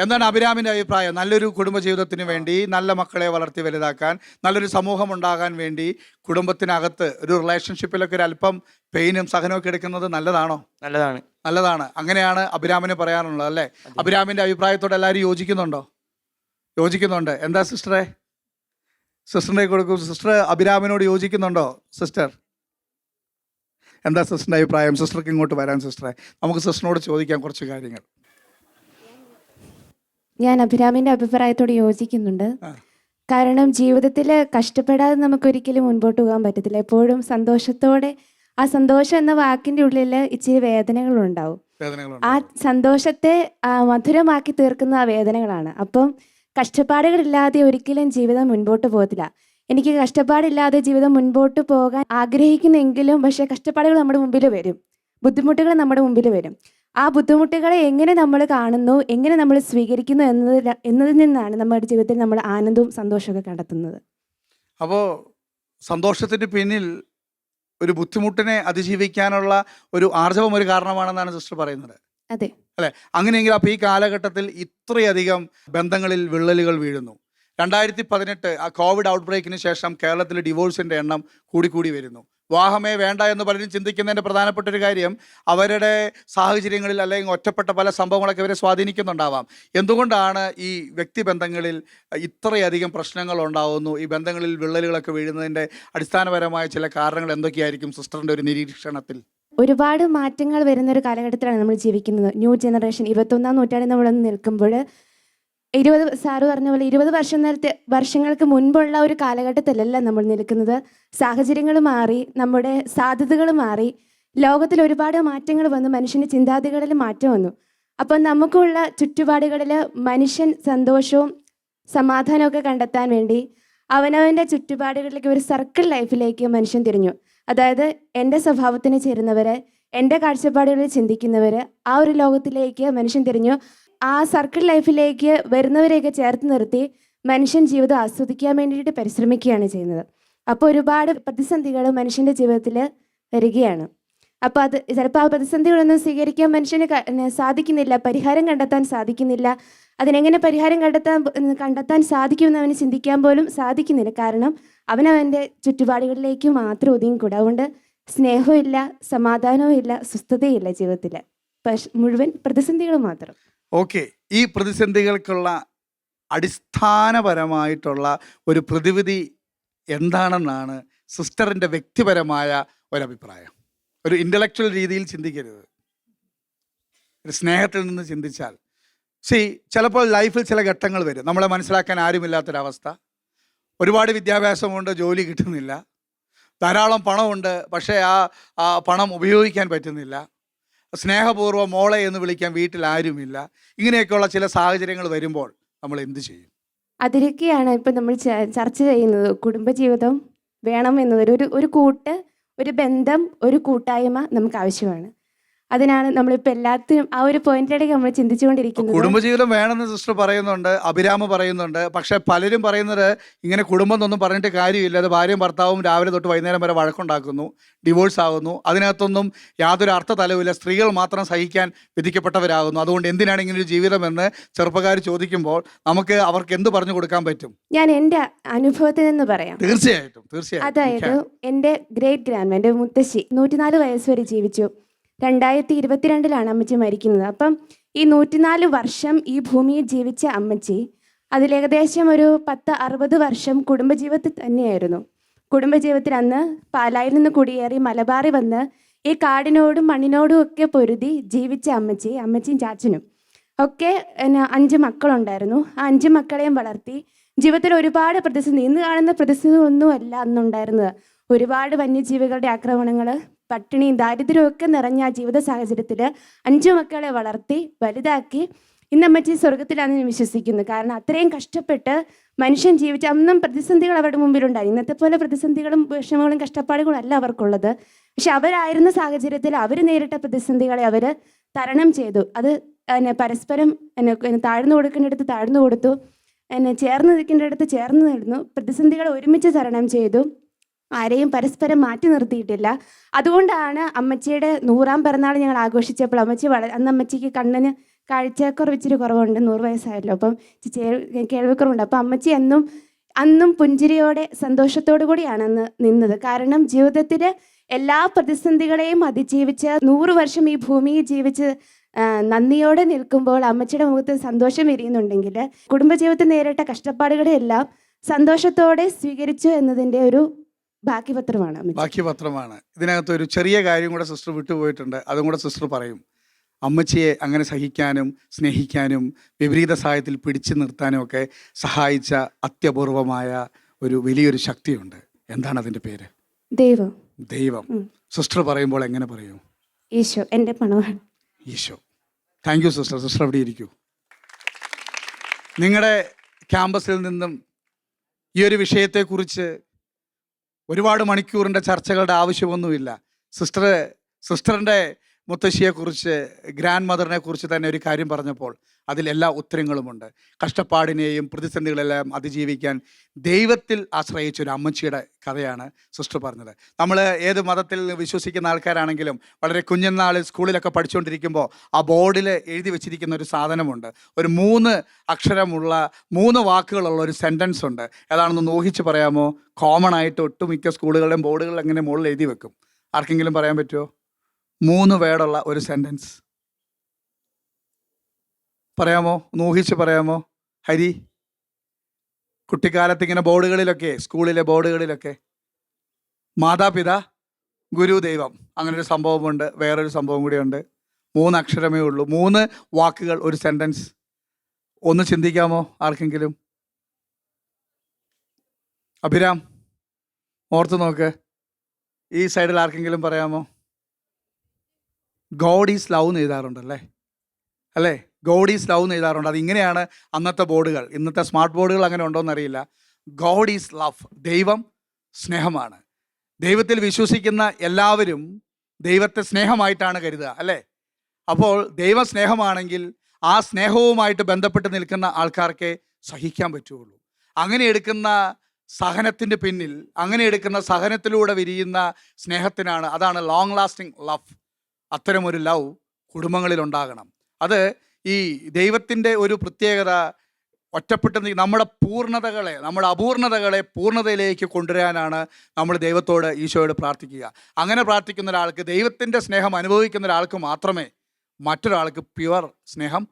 എന്താണ് അഭിരാമിന്റെ അഭിപ്രായം? നല്ലൊരു കുടുംബജീവിതത്തിന് വേണ്ടി നല്ല മക്കളെ വളർത്തി വലുതാക്കാൻ നല്ലൊരു സമൂഹം ഉണ്ടാകാൻ വേണ്ടി കുടുംബത്തിനകത്ത് ഒരു റിലേഷൻഷിപ്പിലൊക്കെ ഒരു അല്പം പെയിനും സഹനമൊക്കെ എടുക്കുന്നത് നല്ലതാണോ?
നല്ലതാണ്.
നല്ലതാണ്. അങ്ങനെയാണ് അഭിരാമിന് പറയാനുള്ളത് അല്ലേ? അഭിരാമിന്റെ അഭിപ്രായത്തോട് എല്ലാവരും യോജിക്കുന്നുണ്ടോ? യോജിക്കുന്നുണ്ട്. എന്താ സിസ്റ്ററെ? സിസ്റ്ററിനെ കൊടുക്കും. സിസ്റ്റർ അഭിരാമിനോട് യോജിക്കുന്നുണ്ടോ സിസ്റ്റർ? എന്താ സിസ്റ്ററിന്റെ അഭിപ്രായം? സിസ്റ്റർക്ക് ഇങ്ങോട്ട് വരാൻ സിസ്റ്ററെ. നമുക്ക് സിസ്റ്ററിനോട് ചോദിക്കാം കുറച്ച് കാര്യങ്ങൾ.
ഞാൻ അഭിരാമിന്റെ അഭിപ്രായത്തോട് യോജിക്കുന്നുണ്ട്. കാരണം ജീവിതത്തിൽ കഷ്ടപ്പെടാതെ നമുക്ക് ഒരിക്കലും മുൻപോട്ട് പോകാൻ പറ്റത്തില്ല. എപ്പോഴും സന്തോഷത്തോടെ ആ സന്തോഷം എന്ന വാക്കിന്റെ ഉള്ളിൽ ഇച്ചിരി വേദനകളുണ്ടാവും.
ഉണ്ടാവും
ആ സന്തോഷത്തെ മധുരമാക്കി തീർക്കുന്ന ആ വേദനകളാണ്. അപ്പം കഷ്ടപ്പാടുകളില്ലാതെ ഒരിക്കലും ജീവിതം മുൻപോട്ട് പോകത്തില്ല. എനിക്ക് കഷ്ടപ്പാടില്ലാതെ ജീവിതം മുൻപോട്ട് പോകാൻ ആഗ്രഹിക്കുന്നെങ്കിലും പക്ഷേ കഷ്ടപ്പാടുകൾ നമ്മുടെ മുമ്പിൽ വരും. ബുദ്ധിമുട്ടുകൾ നമ്മുടെ മുമ്പിൽ വരും. ആ ബുദ്ധിമുട്ടുകളെ എങ്ങനെ നമ്മൾ കാണുന്നു എങ്ങനെ നമ്മൾ സ്വീകരിക്കുന്നു എന്നതിൽ എന്നതിൽ നിന്നാണ് നമ്മുടെ ജീവിതത്തിൽ നമ്മൾ ആനന്ദവും സന്തോഷമൊക്കെ കണ്ടെത്തുന്നത്.
അപ്പോൾ സന്തോഷത്തിന് പിന്നിൽ ഒരു ബുദ്ധിമുട്ടിനെ അതിജീവിക്കാനുള്ള ഒരു ആർജവം ഒരു കാരണമാണെന്നാണ് സിസ്റ്റർ പറയുന്നത്.
അതെ.
അല്ലെ? അങ്ങനെയെങ്കിൽ അപ്പോൾ ഈ കാലഘട്ടത്തിൽ ഇത്രയധികം ബന്ധങ്ങളിൽ വിള്ളലുകൾ വീഴുന്നു. രണ്ടായിരത്തി പതിനെട്ട് ആ കോവിഡ് ഔട്ട് ബ്രേക്കിന് ശേഷം കേരളത്തിലെ ഡിവോഴ്സിന്റെ എണ്ണം കൂടിക്കൂടി വരുന്നു. വിവാഹമേ വേണ്ട എന്ന് പലരും ചിന്തിക്കുന്നതിന്റെ പ്രധാനപ്പെട്ട ഒരു കാര്യം അവരുടെ സാഹചര്യങ്ങളിൽ അല്ലെങ്കിൽ ഒറ്റപ്പെട്ട പല സംഭവങ്ങളൊക്കെ ഇവരെ സ്വാധീനിക്കുന്നുണ്ടാവാം. എന്തുകൊണ്ടാണ് ഈ വ്യക്തിബന്ധങ്ങളിൽ ഇത്രയധികം പ്രശ്നങ്ങൾ ഉണ്ടാവുന്നു? ഈ ബന്ധങ്ങളിൽ വിള്ളലുകളൊക്കെ വീഴുന്നതിന്റെ അടിസ്ഥാനപരമായ ചില കാരണങ്ങൾ എന്തൊക്കെയായിരിക്കും സിസ്റ്ററിന്റെ ഒരു നിരീക്ഷണത്തിൽ?
ഒരുപാട് മാറ്റങ്ങൾ വരുന്ന ഒരു കാലഘട്ടത്തിലാണ് നമ്മൾ ജീവിക്കുന്നത്. ന്യൂ ജനറേഷൻ ഇരുപത്തൊന്നാം നൂറ്റാണ്ടിൽ നമ്മൾ നിൽക്കുമ്പോൾ ഇരുപത് സാറ് പറഞ്ഞ പോലെ ഇരുപത് വർഷം നേരത്തെ വർഷങ്ങൾക്ക് മുൻപുള്ള ഒരു കാലഘട്ടത്തിലല്ല നമ്മൾ നിൽക്കുന്നത്. സാഹചര്യങ്ങൾ മാറി നമ്മുടെ സാധ്യതകൾ മാറി. ലോകത്തിൽ ഒരുപാട് മാറ്റങ്ങൾ വന്നു മനുഷ്യന്റെ ചിന്താഗതികളിൽ മാറ്റം വന്നു. അപ്പോൾ നമുക്കുള്ള ചുറ്റുപാടുകളിൽ മനുഷ്യൻ സന്തോഷവും സമാധാനമൊക്കെ കണ്ടെത്താൻ വേണ്ടി അവനവന്റെ ചുറ്റുപാടുകളിലേക്ക് ഒരു സർക്കിൾ ലൈഫിലേക്ക് മനുഷ്യൻ തിരിഞ്ഞു. അതായത് എന്റെ സ്വഭാവത്തിന് ചേരുന്നവർ എന്റെ കാഴ്ചപ്പാടുകളിൽ ചിന്തിക്കുന്നവർ ആ ഒരു ലോകത്തിലേക്ക് മനുഷ്യൻ തിരിഞ്ഞു. ആ സർക്കിൾ ലൈഫിലേക്ക് വരുന്നവരെയൊക്കെ ചേർത്ത് നിർത്തി മനുഷ്യൻ ജീവിതം ആസ്വദിക്കാൻ വേണ്ടിയിട്ട് പരിശ്രമിക്കുകയാണ് ചെയ്യുന്നത്. അപ്പോൾ ഒരുപാട് പ്രതിസന്ധികൾ മനുഷ്യന്റെ ജീവിതത്തിൽ വരികയാണ്. അപ്പോൾ അത് ചിലപ്പോൾ ആ പ്രതിസന്ധികളൊന്നും സ്വീകരിക്കാൻ മനുഷ്യന് സാധിക്കുന്നില്ല പരിഹാരം കണ്ടെത്താൻ സാധിക്കുന്നില്ല. അതിനെങ്ങനെ പരിഹാരം കണ്ടെത്താൻ കണ്ടെത്താൻ സാധിക്കുമെന്ന് അവന് ചിന്തിക്കാൻ പോലും സാധിക്കുന്നില്ല. കാരണം അവൻ അവന്റെ ചുറ്റുപാടുകളിലേക്ക് മാത്രം ഒതുങ്ങിക്കൂടും അതുകൊണ്ട് സ്നേഹവും ഇല്ല സമാധാനവും ഇല്ല സ്വസ്ഥതയില്ല ജീവിതത്തിൽ മുഴുവൻ പ്രതിസന്ധികൾ മാത്രം.
ഓക്കെ. ഈ പ്രതിസന്ധികൾക്കുള്ള അടിസ്ഥാനപരമായിട്ടുള്ള ഒരു പ്രതിവിധി എന്താണെന്നാണ് സിസ്റ്ററിന്റെ വ്യക്തിപരമായ ഒരഭിപ്രായം. ഒരു ഇന്റലക്ച്വൽ രീതിയിൽ ചിന്തിക്കരുത്. ഒരു സ്നേഹത്തിൽ നിന്ന് ചിന്തിച്ചാൽ. സി ചിലപ്പോൾ ലൈഫിൽ ചില ഘട്ടങ്ങൾ വരും. നമ്മളെ മനസ്സിലാക്കാൻ ആരുമില്ലാത്തൊരവസ്ഥ. ഒരുപാട് വിദ്യാഭ്യാസമുണ്ട് ജോലി കിട്ടുന്നില്ല. ധാരാളം പണമുണ്ട് പക്ഷേ ആ പണം ഉപയോഗിക്കാൻ പറ്റുന്നില്ല. സ്നേഹപൂർവം മോളെ എന്ന് വിളിക്കാൻ വീട്ടിൽ ആരുമില്ല ഇങ്ങനെയൊക്കെയുള്ള ചില സാഹചര്യങ്ങൾ വരുമ്പോൾ നമ്മൾ എന്ത് ചെയ്യും?
അതിരൊക്കെയാണ് ഇപ്പം നമ്മൾ ചർച്ച ചെയ്യുന്നത്. കുടുംബജീവിതം വേണം എന്നത് ഒരു ഒരു കൂട്ട് ഒരു ബന്ധം ഒരു കൂട്ടായ്മ നമുക്ക് ആവശ്യമാണ്. അതിനാണ് നമ്മളിപ്പോൾ എല്ലാത്തിനും ആ ഒരു പോയിന്റിലേക്ക് നമ്മൾ ചിന്തിച്ചുകൊണ്ടിരിക്കുന്നത്.
കുടുംബജീവിതം വേണമെന്ന് സിസ്റ്റർ പറയുന്നുണ്ട് അഭിരാമ പറയുന്നുണ്ട്. പക്ഷെ പലരും പറയുന്നത് ഇങ്ങനെ കുടുംബം എന്നൊന്നും പറഞ്ഞിട്ട് കാര്യമില്ല. അത് ഭാര്യയും ഭർത്താവും രാവിലെ തൊട്ട് വൈകുന്നേരം വരെ വഴക്കുണ്ടാക്കുന്നു ഡിവോഴ്സ് ആകുന്നു. അതിനകത്തൊന്നും യാതൊരു അർത്ഥ തലവില്ല സ്ത്രീകൾ മാത്രം സഹിക്കാൻ വിധിക്കപ്പെട്ടവരാകുന്നു. അതുകൊണ്ട് എന്തിനാണ് ഇങ്ങനെ ഒരു ജീവിതമെന്ന് ചെറുപ്പക്കാർ ചോദിക്കുമ്പോൾ നമുക്ക് അവർക്ക് എന്ത് പറഞ്ഞു കൊടുക്കാൻ പറ്റും?
ഞാൻ എന്റെ അനുഭവത്തിൽ നിന്ന് പറയാം.
തീർച്ചയായിട്ടും തീർച്ചയായിട്ടും.
അതായത് എന്റെ ഗ്രേറ്റ് ഗ്രാൻഡ് എന്റെ മുത്തശ്ശി നൂറ്റിനാല് വയസ്സ് വരെ ജീവിച്ചു. രണ്ടായിരത്തി ഇരുപത്തിരണ്ടിലാണ് അമ്മച്ചി മരിക്കുന്നത്. അപ്പം ഈ നൂറ്റിനാല് വർഷം ഈ ഭൂമിയിൽ ജീവിച്ച അമ്മച്ചി അതിലേകദേശം ഒരു പത്ത് അറുപത് വർഷം കുടുംബജീവിതത്തിൽ തന്നെയായിരുന്നു. കുടുംബജീവിതത്തിൽ അന്ന് പാലായിൽ നിന്ന് കുടിയേറി മലബാറി വന്ന് ഈ കാടിനോടും മണ്ണിനോടും ഒക്കെ പൊരുതി ജീവിച്ച അമ്മച്ചി അമ്മച്ചിയും ചാച്ചനും. ഒക്കെ എന്നാ അഞ്ച് മക്കളുണ്ടായിരുന്നു. ആ അഞ്ച് മക്കളെയും വളർത്തി ജീവിതത്തിൽ ഒരുപാട് പ്രതിസന്ധി ഇന്ന് കാണുന്ന പ്രതിസന്ധി ഒന്നുമല്ല അന്നുണ്ടായിരുന്നത്. ഒരുപാട് വന്യജീവികളുടെ ആക്രമണങ്ങൾ പട്ടിണിയും ദാരിദ്ര്യവും ഒക്കെ നിറഞ്ഞ ആ ജീവിത സാഹചര്യത്തിൽ അഞ്ചു മക്കളെ വളർത്തി വലുതാക്കി ഇന്ന് അമ്മച്ചി സ്വർഗത്തിലാണെന്ന് ഞാൻ വിശ്വസിക്കുന്നു. കാരണം അത്രയും കഷ്ടപ്പെട്ട് മനുഷ്യൻ ജീവിച്ച അന്നും പ്രതിസന്ധികൾ അവരുടെ മുമ്പിലുണ്ടായി. ഇന്നത്തെ പോലെ പ്രതിസന്ധികളും വിഷമങ്ങളും കഷ്ടപ്പാടുകളും അല്ല അവർക്കുള്ളത്. പക്ഷെ അവരായിരുന്ന സാഹചര്യത്തിൽ അവർ നേരിട്ട പ്രതിസന്ധികളെ അവർ തരണം ചെയ്തു. അത് എന്നെ പരസ്പരം എന്നെ താഴ്ന്നു കൊടുക്കേണ്ടടുത്ത് താഴ്ന്നു കൊടുത്തു. എന്നെ ചേർന്ന് നിൽക്കേണ്ടടുത്ത് ചേർന്ന് നിന്നു. പ്രതിസന്ധികളെ ഒരുമിച്ച് തരണം ചെയ്തു. ആരെയും പരസ്പരം മാറ്റി നിർത്തിയിട്ടില്ല. അതുകൊണ്ടാണ് അമ്മച്ചിയുടെ നൂറാം പിറന്നാൾ ഞങ്ങൾ ആഘോഷിച്ചപ്പോൾ അമ്മച്ചി വള അന്ന് അമ്മച്ചിക്ക് കണ്ണിന് കാഴ്ചക്കുറവ് ഇച്ചിരി കുറവുണ്ട് നൂറ് വയസ്സായല്ലോ. അപ്പം കേൾവിക്കുറവുണ്ട്. അപ്പം അമ്മച്ചി എന്നും അന്നും പുഞ്ചിരിയോടെ സന്തോഷത്തോടു കൂടിയാണ് അന്ന് നിന്നത്. കാരണം ജീവിതത്തിൽ എല്ലാ പ്രതിസന്ധികളെയും അതിജീവിച്ച് നൂറ് വർഷം ഈ ഭൂമിയിൽ ജീവിച്ച് നന്ദിയോടെ നിൽക്കുമ്പോൾ അമ്മച്ചിയുടെ മുഖത്ത് സന്തോഷം എരിയുന്നുണ്ടെങ്കിൽ കുടുംബജീവിതത്തിൽ നേരിട്ട കഷ്ടപ്പാടുകളെല്ലാം സന്തോഷത്തോടെ സ്വീകരിച്ചു എന്നതിന്റെ ഒരു ബാക്കി പത്രമാണ് അമ്മച്ചി.
ബാക്കി പത്രമാണ് ഇതിനകത്ത് ഒരു ചെറിയ കാര്യം കൂടെ സിസ്റ്റർ വിട്ടുപോയിട്ടുണ്ട്. അതും കൂടെ സിസ്റ്റർ പറയും. അമ്മച്ചിയെ അങ്ങനെ സഹിക്കാനും സ്നേഹിക്കാനും വിപരീത സഹായത്തിൽ പിടിച്ചു നിർത്താനും ഒക്കെ സഹായിച്ച അത്യപൂർവമായ ഒരു വലിയൊരു ശക്തിയുണ്ട്. എന്താണ് അതിന്റെ പേര്?
ദൈവം.
ദൈവം.
ഉം.
സിസ്റ്റർ പറയുമ്പോൾ എങ്ങനെ പറയും?
ഈശോ എന്റെ പണമാണ്.
Isho. Thank you sister. Sister അവിടെ ഇരിക്കൂ? നിങ്ങളുടെ ക്യാമ്പസിൽ നിന്നും ഈ ഒരു വിഷയത്തെക്കുറിച്ച് ഒരുപാട് മണിക്കൂറിന്റെ ചർച്ചകളുടെ ആവശ്യമൊന്നുമില്ല. സിസ്റ്റർ സിസ്റ്ററിന്റെ മുത്തശ്ശിയെക്കുറിച്ച് ഗ്രാൻഡ് മദറിനെ കുറിച്ച് തന്നെ ഒരു കാര്യം പറഞ്ഞപ്പോൾ അതിലെല്ലാ ഉത്തരങ്ങളുമുണ്ട്. കഷ്ടപ്പാടിനെയും പ്രതിസന്ധികളെല്ലാം അതിജീവിക്കാൻ ദൈവത്തിൽ ആശ്രയിച്ച ഒരു അമ്മച്ചിയുടെ കഥയാണ് സിസ്റ്റർ പറഞ്ഞത്. നമ്മൾ ഏത് മതത്തിൽ വിശ്വസിക്കുന്ന ആൾക്കാരാണെങ്കിലും വളരെ കുഞ്ഞുനാളിൽ സ്കൂളിലൊക്കെ പഠിച്ചുകൊണ്ടിരിക്കുമ്പോൾ ആ ബോർഡിൽ എഴുതി വെച്ചിരിക്കുന്ന ഒരു സാധനമുണ്ട്. ഒരു മൂന്ന് അക്ഷരമുള്ള മൂന്ന് വാക്കുകളുള്ള ഒരു സെന്റൻസ് ഉണ്ട്. ഏതാണെന്ന് ഊഹിച്ച് പറയാമോ? കോമൺ ആയിട്ട് ഒട്ടുമിക്ക സ്കൂളുകളുടെയും ബോർഡുകളിൽ എങ്ങനെ മുകളിൽ എഴുതി വെക്കും. ആർക്കെങ്കിലും പറയാൻ പറ്റുമോ? മൂന്ന് വേർഡുള്ള ഒരു സെന്റൻസ് പറയാമോ? നൂഹിച്ച് പറയാമോ? ഹരി കുട്ടിക്കാലത്ത് ഇങ്ങനെ ബോർഡുകളിലൊക്കെ സ്കൂളിലെ ബോർഡുകളിലൊക്കെ മാതാപിതാ ഗുരുദൈവം അങ്ങനെ ഒരു സംഭവമുണ്ട് വേറൊരു സംഭവം കൂടിയുണ്ട്. മൂന്ന് അക്ഷരമേ ഉള്ളൂ. മൂന്ന് വാക്കുകൾ ഒരു സെന്റൻസ് ഒന്ന് ചിന്തിക്കാമോ ആർക്കെങ്കിലും? അഭിരാം ഓർത്ത് നോക്ക്. ഈ സൈഡിൽ ആർക്കെങ്കിലും പറയാമോ? ഗോഡ് ഈസ് ലവ് എന്ന് എഴുതാറുണ്ടല്ലേ? അല്ലേ? ഗോഡ് ഈസ് ലവ് എന്ന് എഴുതാറുണ്ട്. അത് ഇങ്ങനെയാണ് അന്നത്തെ ബോർഡുകൾ. ഇന്നത്തെ സ്മാർട്ട് ബോർഡുകൾ അങ്ങനെ ഉണ്ടോ എന്നറിയില്ല ഗോഡ് ഈസ് ലവ് ദൈവം സ്നേഹമാണ്. ദൈവത്തിൽ വിശ്വസിക്കുന്ന എല്ലാവരും ദൈവത്തെ സ്നേഹമായിട്ടാണ് കരുതുക അല്ലേ? അപ്പോൾ ദൈവ സ്നേഹമാണെങ്കിൽ ആ സ്നേഹവുമായിട്ട് ബന്ധപ്പെട്ട് നിൽക്കുന്ന ആൾക്കാർക്ക് സഹിക്കാൻ പറ്റുള്ളൂ. അങ്ങനെ എടുക്കുന്ന സഹനത്തിന്റെ പിന്നിൽ അങ്ങനെ എടുക്കുന്ന സഹനത്തിലൂടെ വിരിയുന്ന സ്നേഹത്തിനാണ്. അതാണ് ലോങ് ലാസ്റ്റിംഗ് ലവ് അത്തരമൊരു ലവ് കുടുംബങ്ങളിൽ ഉണ്ടാകണം അത് ഈ ദൈവത്തിന്റെ ഒരു പ്രത്യേകത ഒറ്റപ്പെട്ട് നമ്മുടെ പൂർണതകളെ നമ്മുടെ അപൂർണതകളെ പൂർണതയിലേക്ക് കൊണ്ടുവരാനാണ് നമ്മൾ ദൈവത്തോട് ഈശോയോട് പ്രാർത്ഥിക്കുക. അങ്ങനെ പ്രാർത്ഥിക്കുന്ന ഒരാൾക്ക് ദൈവത്തിന്റെ സ്നേഹം അനുഭവിക്കുന്ന ഒരാൾക്ക് മാത്രമേ മറ്റൊരാൾക്ക് പ്യുവർ സ്നേഹം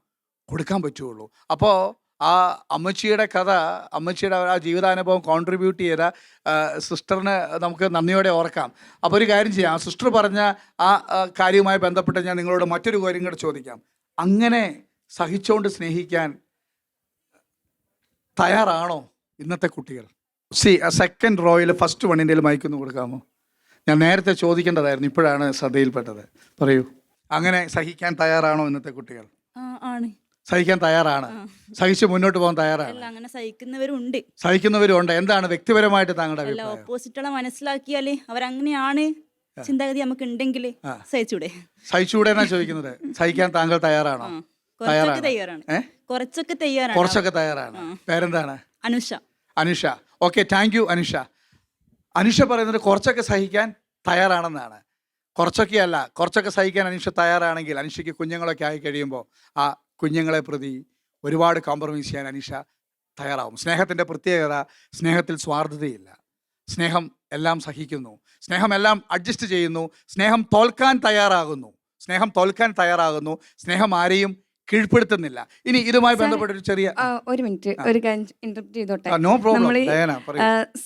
കൊടുക്കാൻ പറ്റുകയുള്ളൂ. അപ്പോൾ ആ അമ്മച്ചിയുടെ കഥ അമ്മച്ചിയുടെ ആ ജീവിതാനുഭവം കോൺട്രിബ്യൂട്ട് ചെയ്ത സിസ്റ്ററിന് നമുക്ക് നന്ദിയോടെ ഓർക്കാം. അപ്പോൾ ഒരു കാര്യം ചെയ്യാം. ആ സിസ്റ്റർ പറഞ്ഞ ആ ആ, കാര്യവുമായി ബന്ധപ്പെട്ട് ഞാൻ നിങ്ങളോട് മറ്റൊരു കാര്യം കൂടെ ചോദിക്കാം. അങ്ങനെ സഹിച്ചുകൊണ്ട് സ്നേഹിക്കാൻ തയ്യാറാണോ ഇന്നത്തെ കുട്ടികൾ? സി സെക്കൻഡ് റോയിൽ ഫസ്റ്റ് വണ്ണിന്റെ മയക്കൊന്ന് കൊടുക്കാമോ? ഞാൻ നേരത്തെ ചോദിക്കേണ്ടതായിരുന്നു ഇപ്പോഴാണ് ശ്രദ്ധയിൽപ്പെട്ടത്. പറയൂ. അങ്ങനെ സഹിക്കാൻ തയ്യാറാണോ ഇന്നത്തെ കുട്ടികൾ?
ആണ്.
സഹിക്കാൻ തയ്യാറാണ്. സഹിച്ച് മുന്നോട്ട് പോകാൻ തയ്യാറാണ്.
അങ്ങനെ സഹിക്കുന്നവരുണ്ട്.
സഹിക്കുന്നവരുണ്ട്. എന്താണ് വ്യക്തിപരമായിട്ട് താങ്കളുടെ
അല്ല
അഭിപ്രായം?
ഓപ്പോസിറ്റുള്ള മനസ്സിലാക്കിയാൽ അവരങ്ങനെയാണ്
ചിന്താഗതി നമുക്ക് ഉണ്ടെങ്കിൽ സഹിച്ചൂടെ?
സഹിച്ചൂടെ എന്നാ ചോദിക്കുന്നത്? സഹിക്കാൻ താങ്കൾ തയ്യാറാണോ?
കുറച്ചൊക്കെ
തയ്യാറാണ്.
തയ്യാറാണ്.
ഏ?
കുറച്ചൊക്കെ തയ്യാറാണ്.
കുറച്ചൊക്കെ തയ്യാറാണ്. പേരെന്താണ്?
Anusha.
Anusha. Okay thank you Anusha. Anusha പറയുന്നത് കുറച്ചൊക്കെ സഹിക്കാൻ തയ്യാറാണെന്നാണ്. കുറച്ചൊക്കെ അല്ല കുറച്ചൊക്കെ സഹിക്കാൻ അനുഷ തയ്യാറാണെങ്കിൽ അനുഷയ്ക്ക് കുഞ്ഞുങ്ങളൊക്കെ ആയി കഴിയുമ്പോൾ ആ കുഞ്ഞുങ്ങളെ പ്രതി ഒരുപാട് കോംപ്രമൈസ് ചെയ്യാൻ അനീഷ തയ്യാറാവും. സ്നേഹത്തിന്റെ പ്രത്യേകത സ്നേഹത്തിൽ സ്വാർത്ഥതയില്ല. സ്നേഹം എല്ലാം സഹിക്കുന്നു. സ്നേഹം എല്ലാം അഡ്ജസ്റ്റ് ചെയ്യുന്നു. സ്നേഹം തോൽക്കാൻ തയ്യാറാകുന്നു. സ്നേഹം തോൽക്കാൻ തയ്യാറാകുന്നു. സ്നേഹം ആരെയും കീഴ്പ്പെടുത്തുന്നില്ല. ഇനി ഇതുമായി ബന്ധപ്പെട്ട ഒരു ചെറിയ
ഒരു മിനിറ്റ്. ഒരു ഇന്റർപ്റ്റ് ചെയ്തോട്ടെ.
നോ പ്രോബ്ലം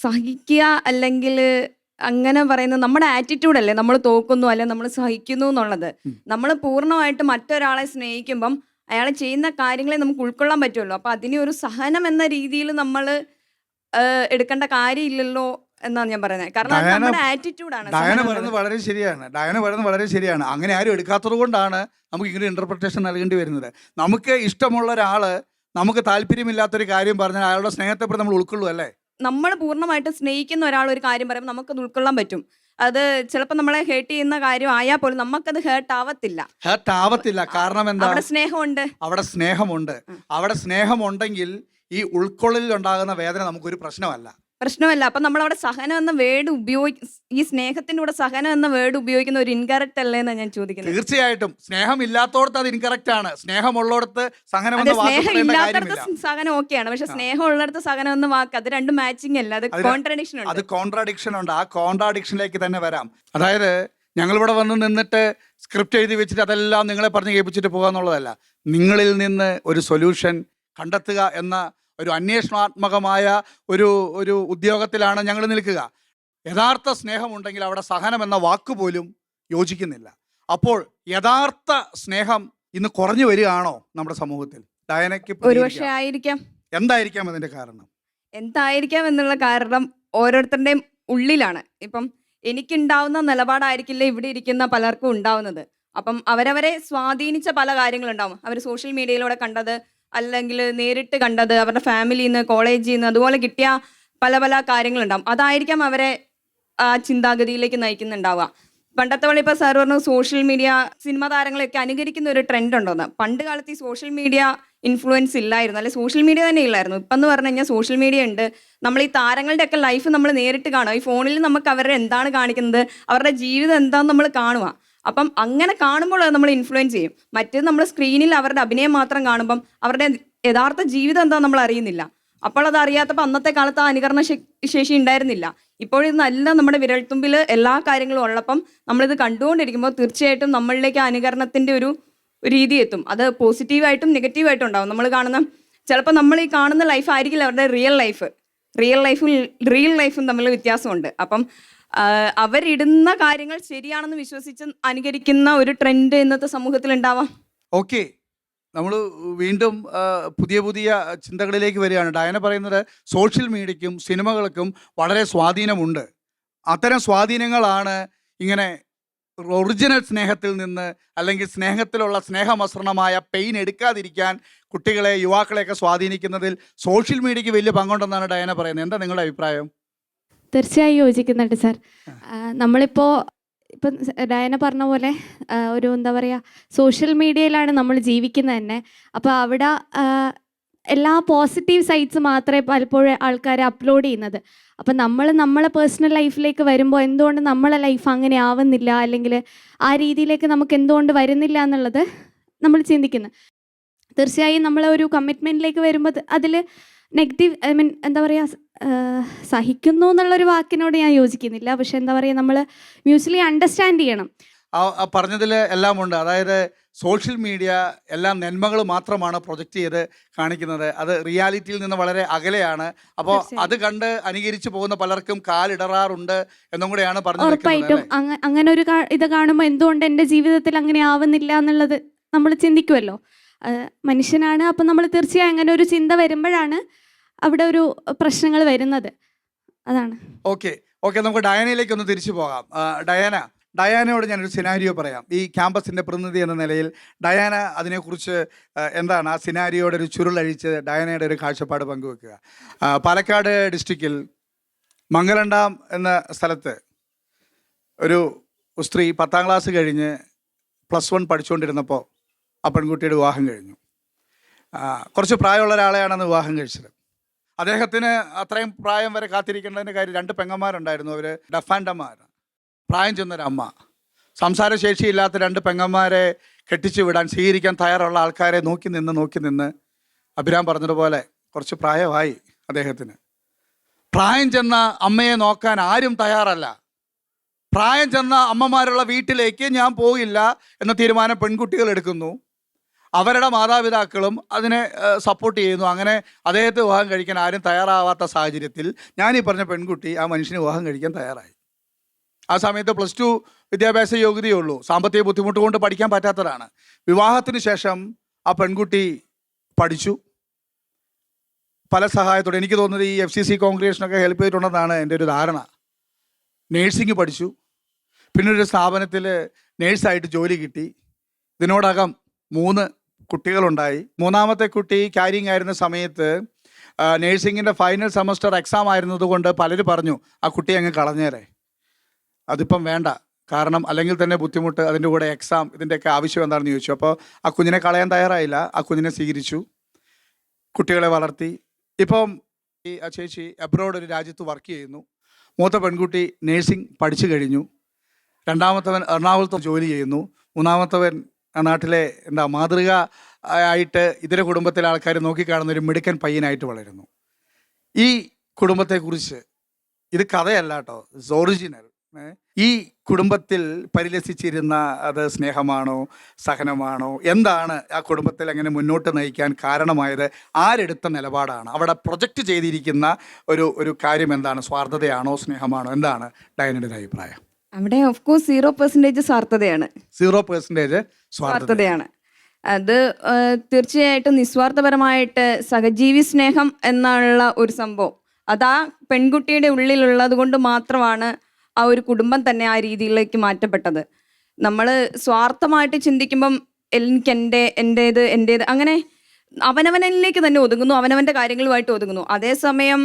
സഹിക്കുക അല്ലെങ്കിൽ അങ്ങനെ പറയുന്നത് നമ്മുടെ ആറ്റിറ്റ്യൂഡ് അല്ലേ? നമ്മൾ തോക്കുന്നു അല്ലെ നമ്മൾ സഹിക്കുന്നു എന്നുള്ളത്. നമ്മൾ പൂർണമായിട്ട് മറ്റൊരാളെ സ്നേഹിക്കുമ്പം അയാൾ ചെയ്യുന്ന കാര്യങ്ങളെ നമുക്ക് ഉൾക്കൊള്ളാൻ പറ്റുമല്ലോ. അപ്പോൾ അതിനെ ഒരു സഹനം എന്ന രീതിയിൽ നമ്മൾ എടുക്കേണ്ട കാര്യമില്ലല്ലോ എന്നാണ് ഞാൻ പറയുന്നത്. കാരണം നമ്മുടെ ആറ്റിറ്റ്യൂഡാണ്
ഡയന പറയുന്നത് വളരെ ശരിയാണ്. ഡയന പറയുന്നത് വളരെ ശരിയാണ്. അങ്ങനെ ആരും എടുക്കാത്തത് കൊണ്ടാണ് നമുക്ക് ഇങ്ങനെ ഇന്റർപ്രിട്ടേഷൻ നൽകേണ്ടി വരുന്നത്. നമുക്ക് ഇഷ്ടമുള്ള ഒരാൾ നമുക്ക് താല്പര്യമില്ലാത്തൊരു കാര്യം പറഞ്ഞാൽ അയാളുടെ സ്നേഹത്തെ നമ്മൾ ഉൾക്കൊള്ളൂ അല്ലേ
നമ്മൾ പൂർണമായിട്ട് സ്നേഹിക്കുന്ന ഒരാൾ ഒരു കാര്യം പറയുമ്പോൾ നമുക്ക് ഉൾക്കൊള്ളാൻ പറ്റും. അത് ചിലപ്പോൾ നമ്മളെ ഹേർട്ട് ചെയ്യുന്ന കാര്യം ആയാൽ പോലും നമുക്കത് ഹേർട്ട് ആവത്തില്ല.
ഹേർട്ട് ആവത്തില്ല. കാരണം എന്താ?
അവിടെ സ്നേഹമുണ്ട്.
അവിടെ സ്നേഹമുണ്ട്. അവിടെ സ്നേഹമുണ്ടെങ്കിൽ ഈ ഉൾക്കൊള്ളലിൽ ഉണ്ടാകുന്ന വേദന നമുക്കൊരു പ്രശ്നമല്ല.
പ്രശ്നമല്ല. അപ്പൊ നമ്മൾ അവിടെ സഹനം എന്ന വേർഡ് ഉപയോഗി ഈ സ്നേഹത്തിന്റെ കൂടെ സഹനം എന്ന വേർഡ് ഉപയോഗിക്കുന്ന ഒരു ഇൻകറക്റ്റ് അല്ലേ എന്നാണ് ഞാൻ ചോദിക്കുന്നത്.
തീർച്ചയായിട്ടും. സ്നേഹം ഇല്ലാത്തോടത്ത് അത് ഇൻകറക്റ്റ് ആണ്. സ്നേഹമുള്ളടത്ത് സഹനം
അതെ
എന്ന വാക്ക്
സ്നേഹം
പറയേണ്ട
ഇല്ലാത്തടത്ത്
കാര്യമില്ല.
സഹനം ഓക്കെയാണ് പക്ഷെ. സ്നേഹം ഉള്ളിടത്ത് സഹനം എന്ന വാക്ക് അത് രണ്ടും മാച്ചിങ് അല്ല? അത്
അതിന്
കോൺട്രഡിക്ഷൻ
അത്
ഉണ്ട്
കോൺട്രാഡിക്ഷൻ ഉണ്ട്. ആ കോൺട്രാഡിക്ഷനിലേക്ക് തന്നെ വരാം. അതായത് ഞങ്ങൾ ഇവിടെ വന്ന് നിന്നിട്ട് സ്ക്രിപ്റ്റ് എഴുതി വെച്ചിട്ട് അതെല്ലാം നിങ്ങളെ പറഞ്ഞ് കേൾപ്പിച്ചിട്ട് പോകുക എന്നുള്ളതല്ല നിങ്ങളിൽ നിന്ന് ഒരു സൊല്യൂഷൻ കണ്ടെത്തുക എന്ന ഒരു അന്വേഷണാത്മകമായ ഒരു ഒരു ഉദ്യോഗത്തിലാണ് ഞങ്ങൾ നിൽക്കുക. യഥാർത്ഥ സ്നേഹമുണ്ടെങ്കിൽ അവിടെ സഹനം എന്ന വാക്ക് പോലും യോജിക്കുന്നില്ല. അപ്പോൾ യഥാർത്ഥ സ്നേഹം ഇന്ന് കുറഞ്ഞു വരികയാണോ നമ്മുടെ സമൂഹത്തിൽ? ഡയനയ്ക്ക്
ഒരുപക്ഷെ. ആയിരിക്കാം.
എന്തായിരിക്കാം അതിന്റെ കാരണം?
എന്തായിരിക്കാം എന്നുള്ള കാരണം ഓരോരുത്തരുടെയും ഉള്ളിലാണ്. ഇപ്പം എനിക്കുണ്ടാവുന്ന നിലപാടായിരിക്കില്ല ഇവിടെ ഇരിക്കുന്ന പലർക്കും ഉണ്ടാവുന്നത്? അപ്പം അവരവരെ സ്വാധീനിച്ച പല കാര്യങ്ങളുണ്ടാവും. അവർ സോഷ്യൽ മീഡിയയിലൂടെ കണ്ടത് അല്ലെങ്കിൽ നേരിട്ട് കണ്ടത് അവരുടെ ഫാമിലിയിൽ നിന്ന് കോളേജിൽ നിന്ന് അതുപോലെ കിട്ടിയ പല പല കാര്യങ്ങളുണ്ടാവും. അതായിരിക്കാം അവരെ ആ ചിന്താഗതിയിലേക്ക് നയിക്കുന്നുണ്ടാവുക. പണ്ടത്തെ പോലെ ഇപ്പോൾ സാർ പറഞ്ഞു സോഷ്യൽ മീഡിയ സിനിമ താരങ്ങളെയൊക്കെ അനുകരിക്കുന്ന ഒരു ട്രെൻഡ് ഉണ്ടോന്ന്. പണ്ട് കാലത്ത് ഈ സോഷ്യൽ മീഡിയ ഇൻഫ്ലുവൻസ് ഇല്ലായിരുന്നു. അല്ലെ സോഷ്യൽ മീഡിയ തന്നെ ഇല്ലായിരുന്നു. ഇപ്പം എന്ന് പറഞ്ഞു കഴിഞ്ഞാൽ സോഷ്യൽ മീഡിയ ഉണ്ട്. നമ്മൾ ഈ താരങ്ങളുടെ ഒക്കെ ലൈഫ് നമ്മൾ നേരിട്ട് കാണുക. ഈ ഫോണിൽ നമുക്ക് അവരുടെ എന്താണ് കാണിക്കുന്നത് അവരുടെ ജീവിതം എന്താണെന്ന് നമ്മൾ കാണുക. അപ്പം അങ്ങനെ കാണുമ്പോൾ അത് നമ്മൾ ഇൻഫ്ലുവൻസ് ചെയ്യും. മറ്റേത് നമ്മൾ സ്ക്രീനിൽ അവരുടെ അഭിനയം മാത്രം കാണുമ്പം അവരുടെ യഥാർത്ഥ ജീവിതം എന്താണെന്ന് നമ്മൾ അറിയുന്നില്ല. അപ്പോൾ അത് അറിയാത്തപ്പോൾ അന്നത്തെ കാലത്ത് ആ അനുകരണ ശേഷി ഉണ്ടായിരുന്നില്ല. ഇപ്പോഴിത് നല്ല നമ്മുടെ വിരൽത്തുമ്പിൽ എല്ലാ കാര്യങ്ങളും ഉള്ളപ്പം നമ്മളിത് കണ്ടുകൊണ്ടിരിക്കുമ്പോൾ തീർച്ചയായിട്ടും നമ്മളിലേക്ക് ആ അനുകരണത്തിന്റെ ഒരു രീതി എത്തും. അത് പോസിറ്റീവായിട്ടും നെഗറ്റീവായിട്ടും ഉണ്ടാവും. നമ്മൾ കാണുന്ന ചിലപ്പോൾ നമ്മൾ ഈ കാണുന്ന ലൈഫ് ആയിരിക്കില്ല അവരുടെ റിയൽ ലൈഫ് റിയൽ ലൈഫും റിയൽ ലൈഫും തമ്മിൽ വ്യത്യാസമുണ്ട്. അപ്പം അവരിടുന്ന കാര്യങ്ങൾ ശരിയാണെന്ന് വിശ്വസിച്ച് അനുകരിക്കുന്ന ഒരു ട്രെൻഡ് ഇന്നത്തെ സമൂഹത്തിൽ ഉണ്ടാവാം
ഓക്കെ നമ്മൾ വീണ്ടും പുതിയ പുതിയ ചിന്തകളിലേക്ക് വരികയാണ്. ഡയന പറയുന്നത് സോഷ്യൽ മീഡിയയ്ക്കും സിനിമകൾക്കും വളരെ സ്വാധീനമുണ്ട്. അത്തരം സ്വാധീനങ്ങളാണ് ഇങ്ങനെ ഒറിജിനൽ സ്നേഹത്തിൽ നിന്ന് അല്ലെങ്കിൽ സ്നേഹത്തിലുള്ള സ്നേഹമസൃണമായ പെയിൻ എടുക്കാതിരിക്കാൻ കുട്ടികളെ യുവാക്കളെയൊക്കെ സ്വാധീനിക്കുന്നതിൽ സോഷ്യൽ മീഡിയയ്ക്ക് വലിയ പങ്കുണ്ടെന്നാണ് ഡയന പറയുന്നത്. എന്താ നിങ്ങളുടെ അഭിപ്രായം?
തീർച്ചയായും യോജിക്കുന്നുണ്ട് സാർ. നമ്മളിപ്പോൾ ഇപ്പം ഡയന പറഞ്ഞ പോലെ ഒരു എന്താ പറയുക സോഷ്യൽ മീഡിയയിലാണ് നമ്മൾ ജീവിക്കുന്നത് തന്നെ. അപ്പോൾ അവിടെ എല്ലാ പോസിറ്റീവ് സൈറ്റ്സ് മാത്രമേ പലപ്പോഴും ആൾക്കാർ അപ്ലോഡ് ചെയ്യുന്നത്. അപ്പം നമ്മൾ നമ്മളെ പേഴ്സണൽ ലൈഫിലേക്ക് വരുമ്പോൾ എന്തുകൊണ്ട് നമ്മളെ ലൈഫ് അങ്ങനെ ആവുന്നില്ല? അല്ലെങ്കിൽ ആ രീതിയിലേക്ക് നമുക്ക് എന്തുകൊണ്ട് വരുന്നില്ല എന്നുള്ളത് നമ്മൾ ചിന്തിക്കുന്നു. തീർച്ചയായും നമ്മൾ ഒരു കമ്മിറ്റ്മെന്റിലേക്ക് വരുമ്പോൾ അതിൽ നെഗറ്റീവ് ഐ മീൻ എന്താ പറയുക സഹിക്കുന്നു എന്നുള്ളൊരു വാക്കിനോട് ഞാൻ യോജിക്കുന്നില്ല. പക്ഷെ എന്താ പറയുക നമ്മൾ മ്യൂച്വലി അണ്ടർസ്റ്റാൻഡ് ചെയ്യണം.
പറഞ്ഞതിൽ എല്ലാം ഉണ്ട് അതായത് സോഷ്യൽ മീഡിയ എല്ലാ നന്മകൾ മാത്രമാണ് പ്രൊജക്റ്റ് ചെയ്ത് കാണിക്കുന്നത്. അത് റിയാലിറ്റിയിൽ നിന്ന് വളരെ അകലെയാണ്. അപ്പോൾ അത് കണ്ട് അനുകരിച്ചു പോകുന്ന പലർക്കും കാലിടറാറുണ്ട് എന്നും കൂടെയാണ് പറഞ്ഞത്
ഉറപ്പായിട്ടും. അങ്ങനെ ഒരു ഇത് കാണുമ്പോൾ എന്തുകൊണ്ട് എന്റെ ജീവിതത്തിൽ അങ്ങനെ ആവുന്നില്ല എന്നുള്ളത് നമ്മൾ ചിന്തിക്കുമല്ലോ മനുഷ്യനാണ്. അപ്പം നമ്മൾ തീർച്ചയായും അങ്ങനെ ഒരു ചിന്ത വരുമ്പോഴാണ് അവിടെ ഒരു പ്രശ്നങ്ങൾ വരുന്നത്. അതാണ്.
ഓക്കെ. ഓക്കെ നമുക്ക് ഡയാനയിലേക്ക് ഒന്ന് തിരിച്ചു പോകാം. ഡയാന ഡയാനയോട് ഞാനൊരു സിനാരിയോ പറയാം. ഈ ക്യാമ്പസിന്റെ പ്രതിനിധി എന്ന നിലയിൽ ഡയാന അതിനെക്കുറിച്ച് എന്താണ് ആ സിനാരിയോടെ ഒരു ചുരുളഴിച്ച് ഡയാനയുടെ ഒരു കാഴ്ചപ്പാട് പങ്കുവെക്കുക. പാലക്കാട് ഡിസ്ട്രിക്റ്റിൽ മംഗലണ്ടാം എന്ന സ്ഥലത്ത് ഒരു സ്ത്രീ പത്താം ക്ലാസ് കഴിഞ്ഞ് പ്ലസ് വൺ പഠിച്ചുകൊണ്ടിരുന്നപ്പോൾ ആ പെൺകുട്ടിയുടെ വിവാഹം കഴിഞ്ഞു. കുറച്ച് പ്രായമുള്ള ഒരാളെയാണ് അന്ന് വിവാഹം കഴിച്ചത്. അദ്ദേഹത്തിന് അത്രയും പ്രായം വരെ കാത്തിരിക്കേണ്ടതിന്റെ കാര്യം രണ്ട് പെങ്ങന്മാരുണ്ടായിരുന്നു. അവർ ഡഫാൻഡന്മാർ പ്രായം ചെന്നൊരമ്മ സംസാരശേഷിയില്ലാത്ത രണ്ട് പെങ്ങന്മാരെ കെട്ടിച്ചു വിടാൻ സ്വീകരിക്കാൻ തയ്യാറുള്ള ആൾക്കാരെ നോക്കി നിന്ന് നോക്കി നിന്ന് അഭിരാം പറഞ്ഞതുപോലെ കുറച്ച് പ്രായമായി അദ്ദേഹത്തിന്. പ്രായം ചെന്ന അമ്മയെ നോക്കാൻ ആരും തയ്യാറല്ല. പ്രായം ചെന്ന അമ്മമാരുള്ള വീട്ടിലേക്ക് ഞാൻ പോകില്ല എന്ന തീരുമാനം പെൺകുട്ടികൾ എടുക്കുന്നു. അവരുടെ മാതാപിതാക്കളും അതിനെ സപ്പോർട്ട് ചെയ്യുന്നു. അങ്ങനെ അദ്ദേഹത്തെ വിവാഹം കഴിക്കാൻ ആരും തയ്യാറാവാത്ത സാഹചര്യത്തിൽ ഞാൻ ഈ പറഞ്ഞ പെൺകുട്ടി ആ മനുഷ്യന് വിവാഹം കഴിക്കാൻ തയ്യാറായി. ആ സമയത്ത് പ്ലസ് ടു വിദ്യാഭ്യാസ യോഗ്യതയേ ഉള്ളൂ. സാമ്പത്തിക ബുദ്ധിമുട്ട് കൊണ്ട് പഠിക്കാൻ പറ്റാത്തതാണ്. വിവാഹത്തിന് ശേഷം ആ പെൺകുട്ടി പഠിച്ചു. പല സഹായത്തോടെ എനിക്ക് തോന്നുന്നത് ഈ എഫ് സി സി കോൺഗ്രേഷനൊക്കെ ഹെൽപ്പ് ചെയ്തിട്ടുണ്ടെന്നാണ് എന്റെ ഒരു ധാരണ. നേഴ്സിംഗ് പഠിച്ചു. പിന്നെ ഒരു സ്ഥാപനത്തിൽ നേഴ്സായിട്ട് ജോലി കിട്ടി. ഇതിനോടകം മൂന്ന് കുട്ടികളുണ്ടായി. മൂന്നാമത്തെ കുട്ടി ക്യാരിങ് ആയിരുന്ന സമയത്ത് നേഴ്സിങ്ങിന്റെ ഫൈനൽ സെമസ്റ്റർ എക്സാം ആയിരുന്നതുകൊണ്ട് പലരും പറഞ്ഞു ആ കുട്ടി അങ്ങ് കളഞ്ഞേരെ. അതിപ്പം വേണ്ട. കാരണം അല്ലെങ്കിൽ തന്നെ ബുദ്ധിമുട്ട് അതിന്റെ കൂടെ എക്സാം ഇതിന്റെയൊക്കെ ആവശ്യം എന്താണെന്ന് ചോദിച്ചു. അപ്പോൾ ആ കുഞ്ഞിനെ കളയാൻ തയ്യാറായില്ല. ആ കുഞ്ഞിനെ സ്വീകരിച്ചു. കുട്ടികളെ വളർത്തി. ഇപ്പം ഈ ചേച്ചി അബ്രോഡ് ഒരു രാജ്യത്ത് വർക്ക് ചെയ്യുന്നു. മൂത്ത പെൺകുട്ടി നേഴ്സിംഗ് പഠിച്ചു കഴിഞ്ഞു. രണ്ടാമത്തവൻ എറണാകുളത്ത് ജോലി ചെയ്യുന്നു. മൂന്നാമത്തവൻ നാട്ടിലെ എന്താ മാതൃക ആയിട്ട് ഇതര കുടുംബത്തിലെ ആൾക്കാർ നോക്കിക്കാണുന്ന ഒരു മിടുക്കൻ പയ്യനായിട്ട് വളരുന്നു. ഈ കുടുംബത്തെക്കുറിച്ച് ഇത് കഥയല്ല കേട്ടോ ഒറിജിനൽ ഈ കുടുംബത്തിൽ പരിലസിച്ചിരുന്ന അത് സ്നേഹമാണോ സഹനമാണോ എന്താണ് ആ കുടുംബത്തിൽ അങ്ങനെ മുന്നോട്ട് നയിക്കാൻ കാരണമായത് ആരെടുത്ത നിലപാടാണ് അവിടെ പ്രൊജക്റ്റ് ചെയ്തിരിക്കുന്ന ഒരു ഒരു കാര്യം എന്താണ് സ്വാർത്ഥതയാണോ സ്നേഹമാണോ എന്താണ് ഡയനയുടെ അഭിപ്രായം?
അവിടെ ഓഫ് കോഴ്സ് സീറോ പെർസെന്റേജ് സ്വാർത്ഥതയാണ്.
സീറോ പെർസെന്റേജ്
സ്വാർത്ഥതയാണ്. അത് തീർച്ചയായിട്ടും നിസ്വാർത്ഥപരമായിട്ട് സഹജീവി സ്നേഹം എന്നുള്ള ഒരു സംഭവം. അത് ആ പെൺകുട്ടിയുടെ ഉള്ളിലുള്ളത് കൊണ്ട് മാത്രമാണ് ആ ഒരു കുടുംബം തന്നെ ആ രീതിയിലേക്ക് മാറ്റപ്പെട്ടത്. നമ്മൾ സ്വാർത്ഥമായിട്ട് ചിന്തിക്കുമ്പം എനിക്ക് എന്റെ എന്റേത് എന്റേത് അങ്ങനെ അവനവനിലേക്ക് തന്നെ ഒതുങ്ങുന്നു അവനവന്റെ കാര്യങ്ങളുമായിട്ട് ഒതുങ്ങുന്നു. അതേസമയം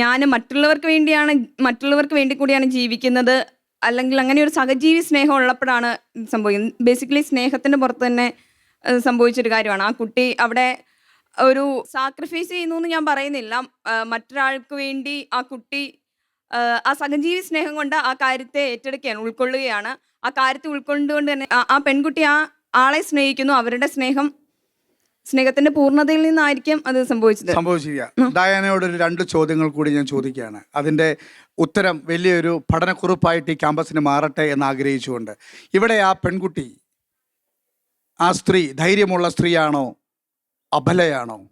ഞാൻ മറ്റുള്ളവർക്ക് വേണ്ടിയാണ് മറ്റുള്ളവർക്ക് വേണ്ടി കൂടിയാണ് ജീവിക്കുന്നത് അല്ലെങ്കിൽ അങ്ങനെ ഒരു സഹജീവി സ്നേഹം ഉള്ളപ്പോഴാണ് സംഭവിക്കുന്നത്. ബേസിക്കലി സ്നേഹത്തിന്റെ പുറത്ത് തന്നെ സംഭവിച്ചൊരു കാര്യമാണ്. ആ കുട്ടി അവിടെ ഒരു സാക്രിഫൈസ് ചെയ്യുന്നു എന്ന് ഞാൻ പറയുന്നില്ല. മറ്റൊരാൾക്ക് വേണ്ടി ആ കുട്ടി ആ, സഹജീവി സ്നേഹം കൊണ്ട് ആ കാര്യത്തെ ഏറ്റെടുക്കുകയാണ് ഉൾക്കൊള്ളുകയാണ്. ആ കാര്യത്തെ ഉൾക്കൊണ്ടുകൊണ്ട് തന്നെ ആ- പെൺകുട്ടി ആ ആളെ സ്നേഹിക്കുന്നു. അവരുടെ സ്നേഹം സ്നേഹത്തിന്റെ പൂർണതയിൽ നിന്നായിരിക്കും അത് സംഭവിച്ചത്.
സംഭവിച്ചിരിക്കുക. ഡയാനയോട് ഒരു രണ്ട് ചോദ്യങ്ങൾ കൂടി ഞാൻ ചോദിക്കുകയാണ്. അതിന്റെ ഉത്തരം വലിയൊരു പഠനക്കുറിപ്പായിട്ട് ഈ ക്യാമ്പസിന് മാറട്ടെ എന്ന് ആഗ്രഹിച്ചുകൊണ്ട്. ഇവിടെ ആ പെൺകുട്ടി ആ സ്ത്രീ ധൈര്യമുള്ള സ്ത്രീയാണോ? അബലയാണോ?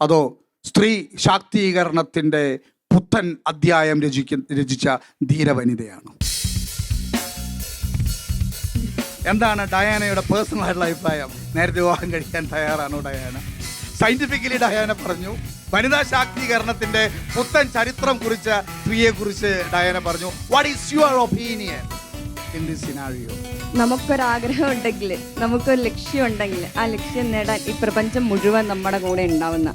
അതോ സ്ത്രീ ശാക്തീകരണത്തിന്റെ പുത്തൻ അധ്യായം രചിക്ക രചിച്ച ധീരവനിതയാണോ? എന്താണ് ഡയാനയുടെ പേഴ്സണൽ ആയിട്ടുള്ള അഭിപ്രായം? നേരത്തെ വിവാഹം കഴിക്കാൻ തയ്യാറാണോ ഡയാന? സയന്റിഫിക്കലി ഡയാന പറഞ്ഞു. വനിതാ ശാക്തീകരണത്തിന്റെ പുത്തൻ ചരിത്രം കുറിച്ച് സ്ത്രീയെ കുറിച്ച് ഡയന പറഞ്ഞു. What is your opinion in this scenario
നമുക്കൊരാഗ്രഹം ഉണ്ടെങ്കിൽ നമുക്കൊരു ലക്ഷ്യം ഉണ്ടെങ്കിൽ ആ ലക്ഷ്യം നേടാൻ ഈ പ്രപഞ്ചം മുഴുവൻ നമ്മുടെ കൂടെ ഉണ്ടാവുന്ന.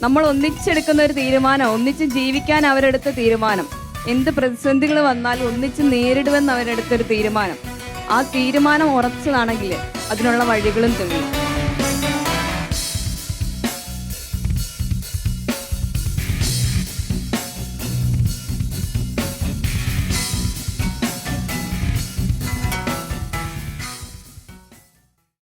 നമ്മൾ ഒന്നിച്ചെടുക്കുന്ന ഒരു തീരുമാനം ഒന്നിച്ച് ജീവിക്കാൻ അവരെടുത്ത തീരുമാനം എന്ത് പ്രതിസന്ധികൾ വന്നാലും ഒന്നിച്ച് നേരിടുമെന്ന് അവരെടുത്തൊരു തീരുമാനം. ആ തീരുമാനം ഉറച്ചതാണെങ്കിൽ അതിനുള്ള വഴികളും തെളിയും.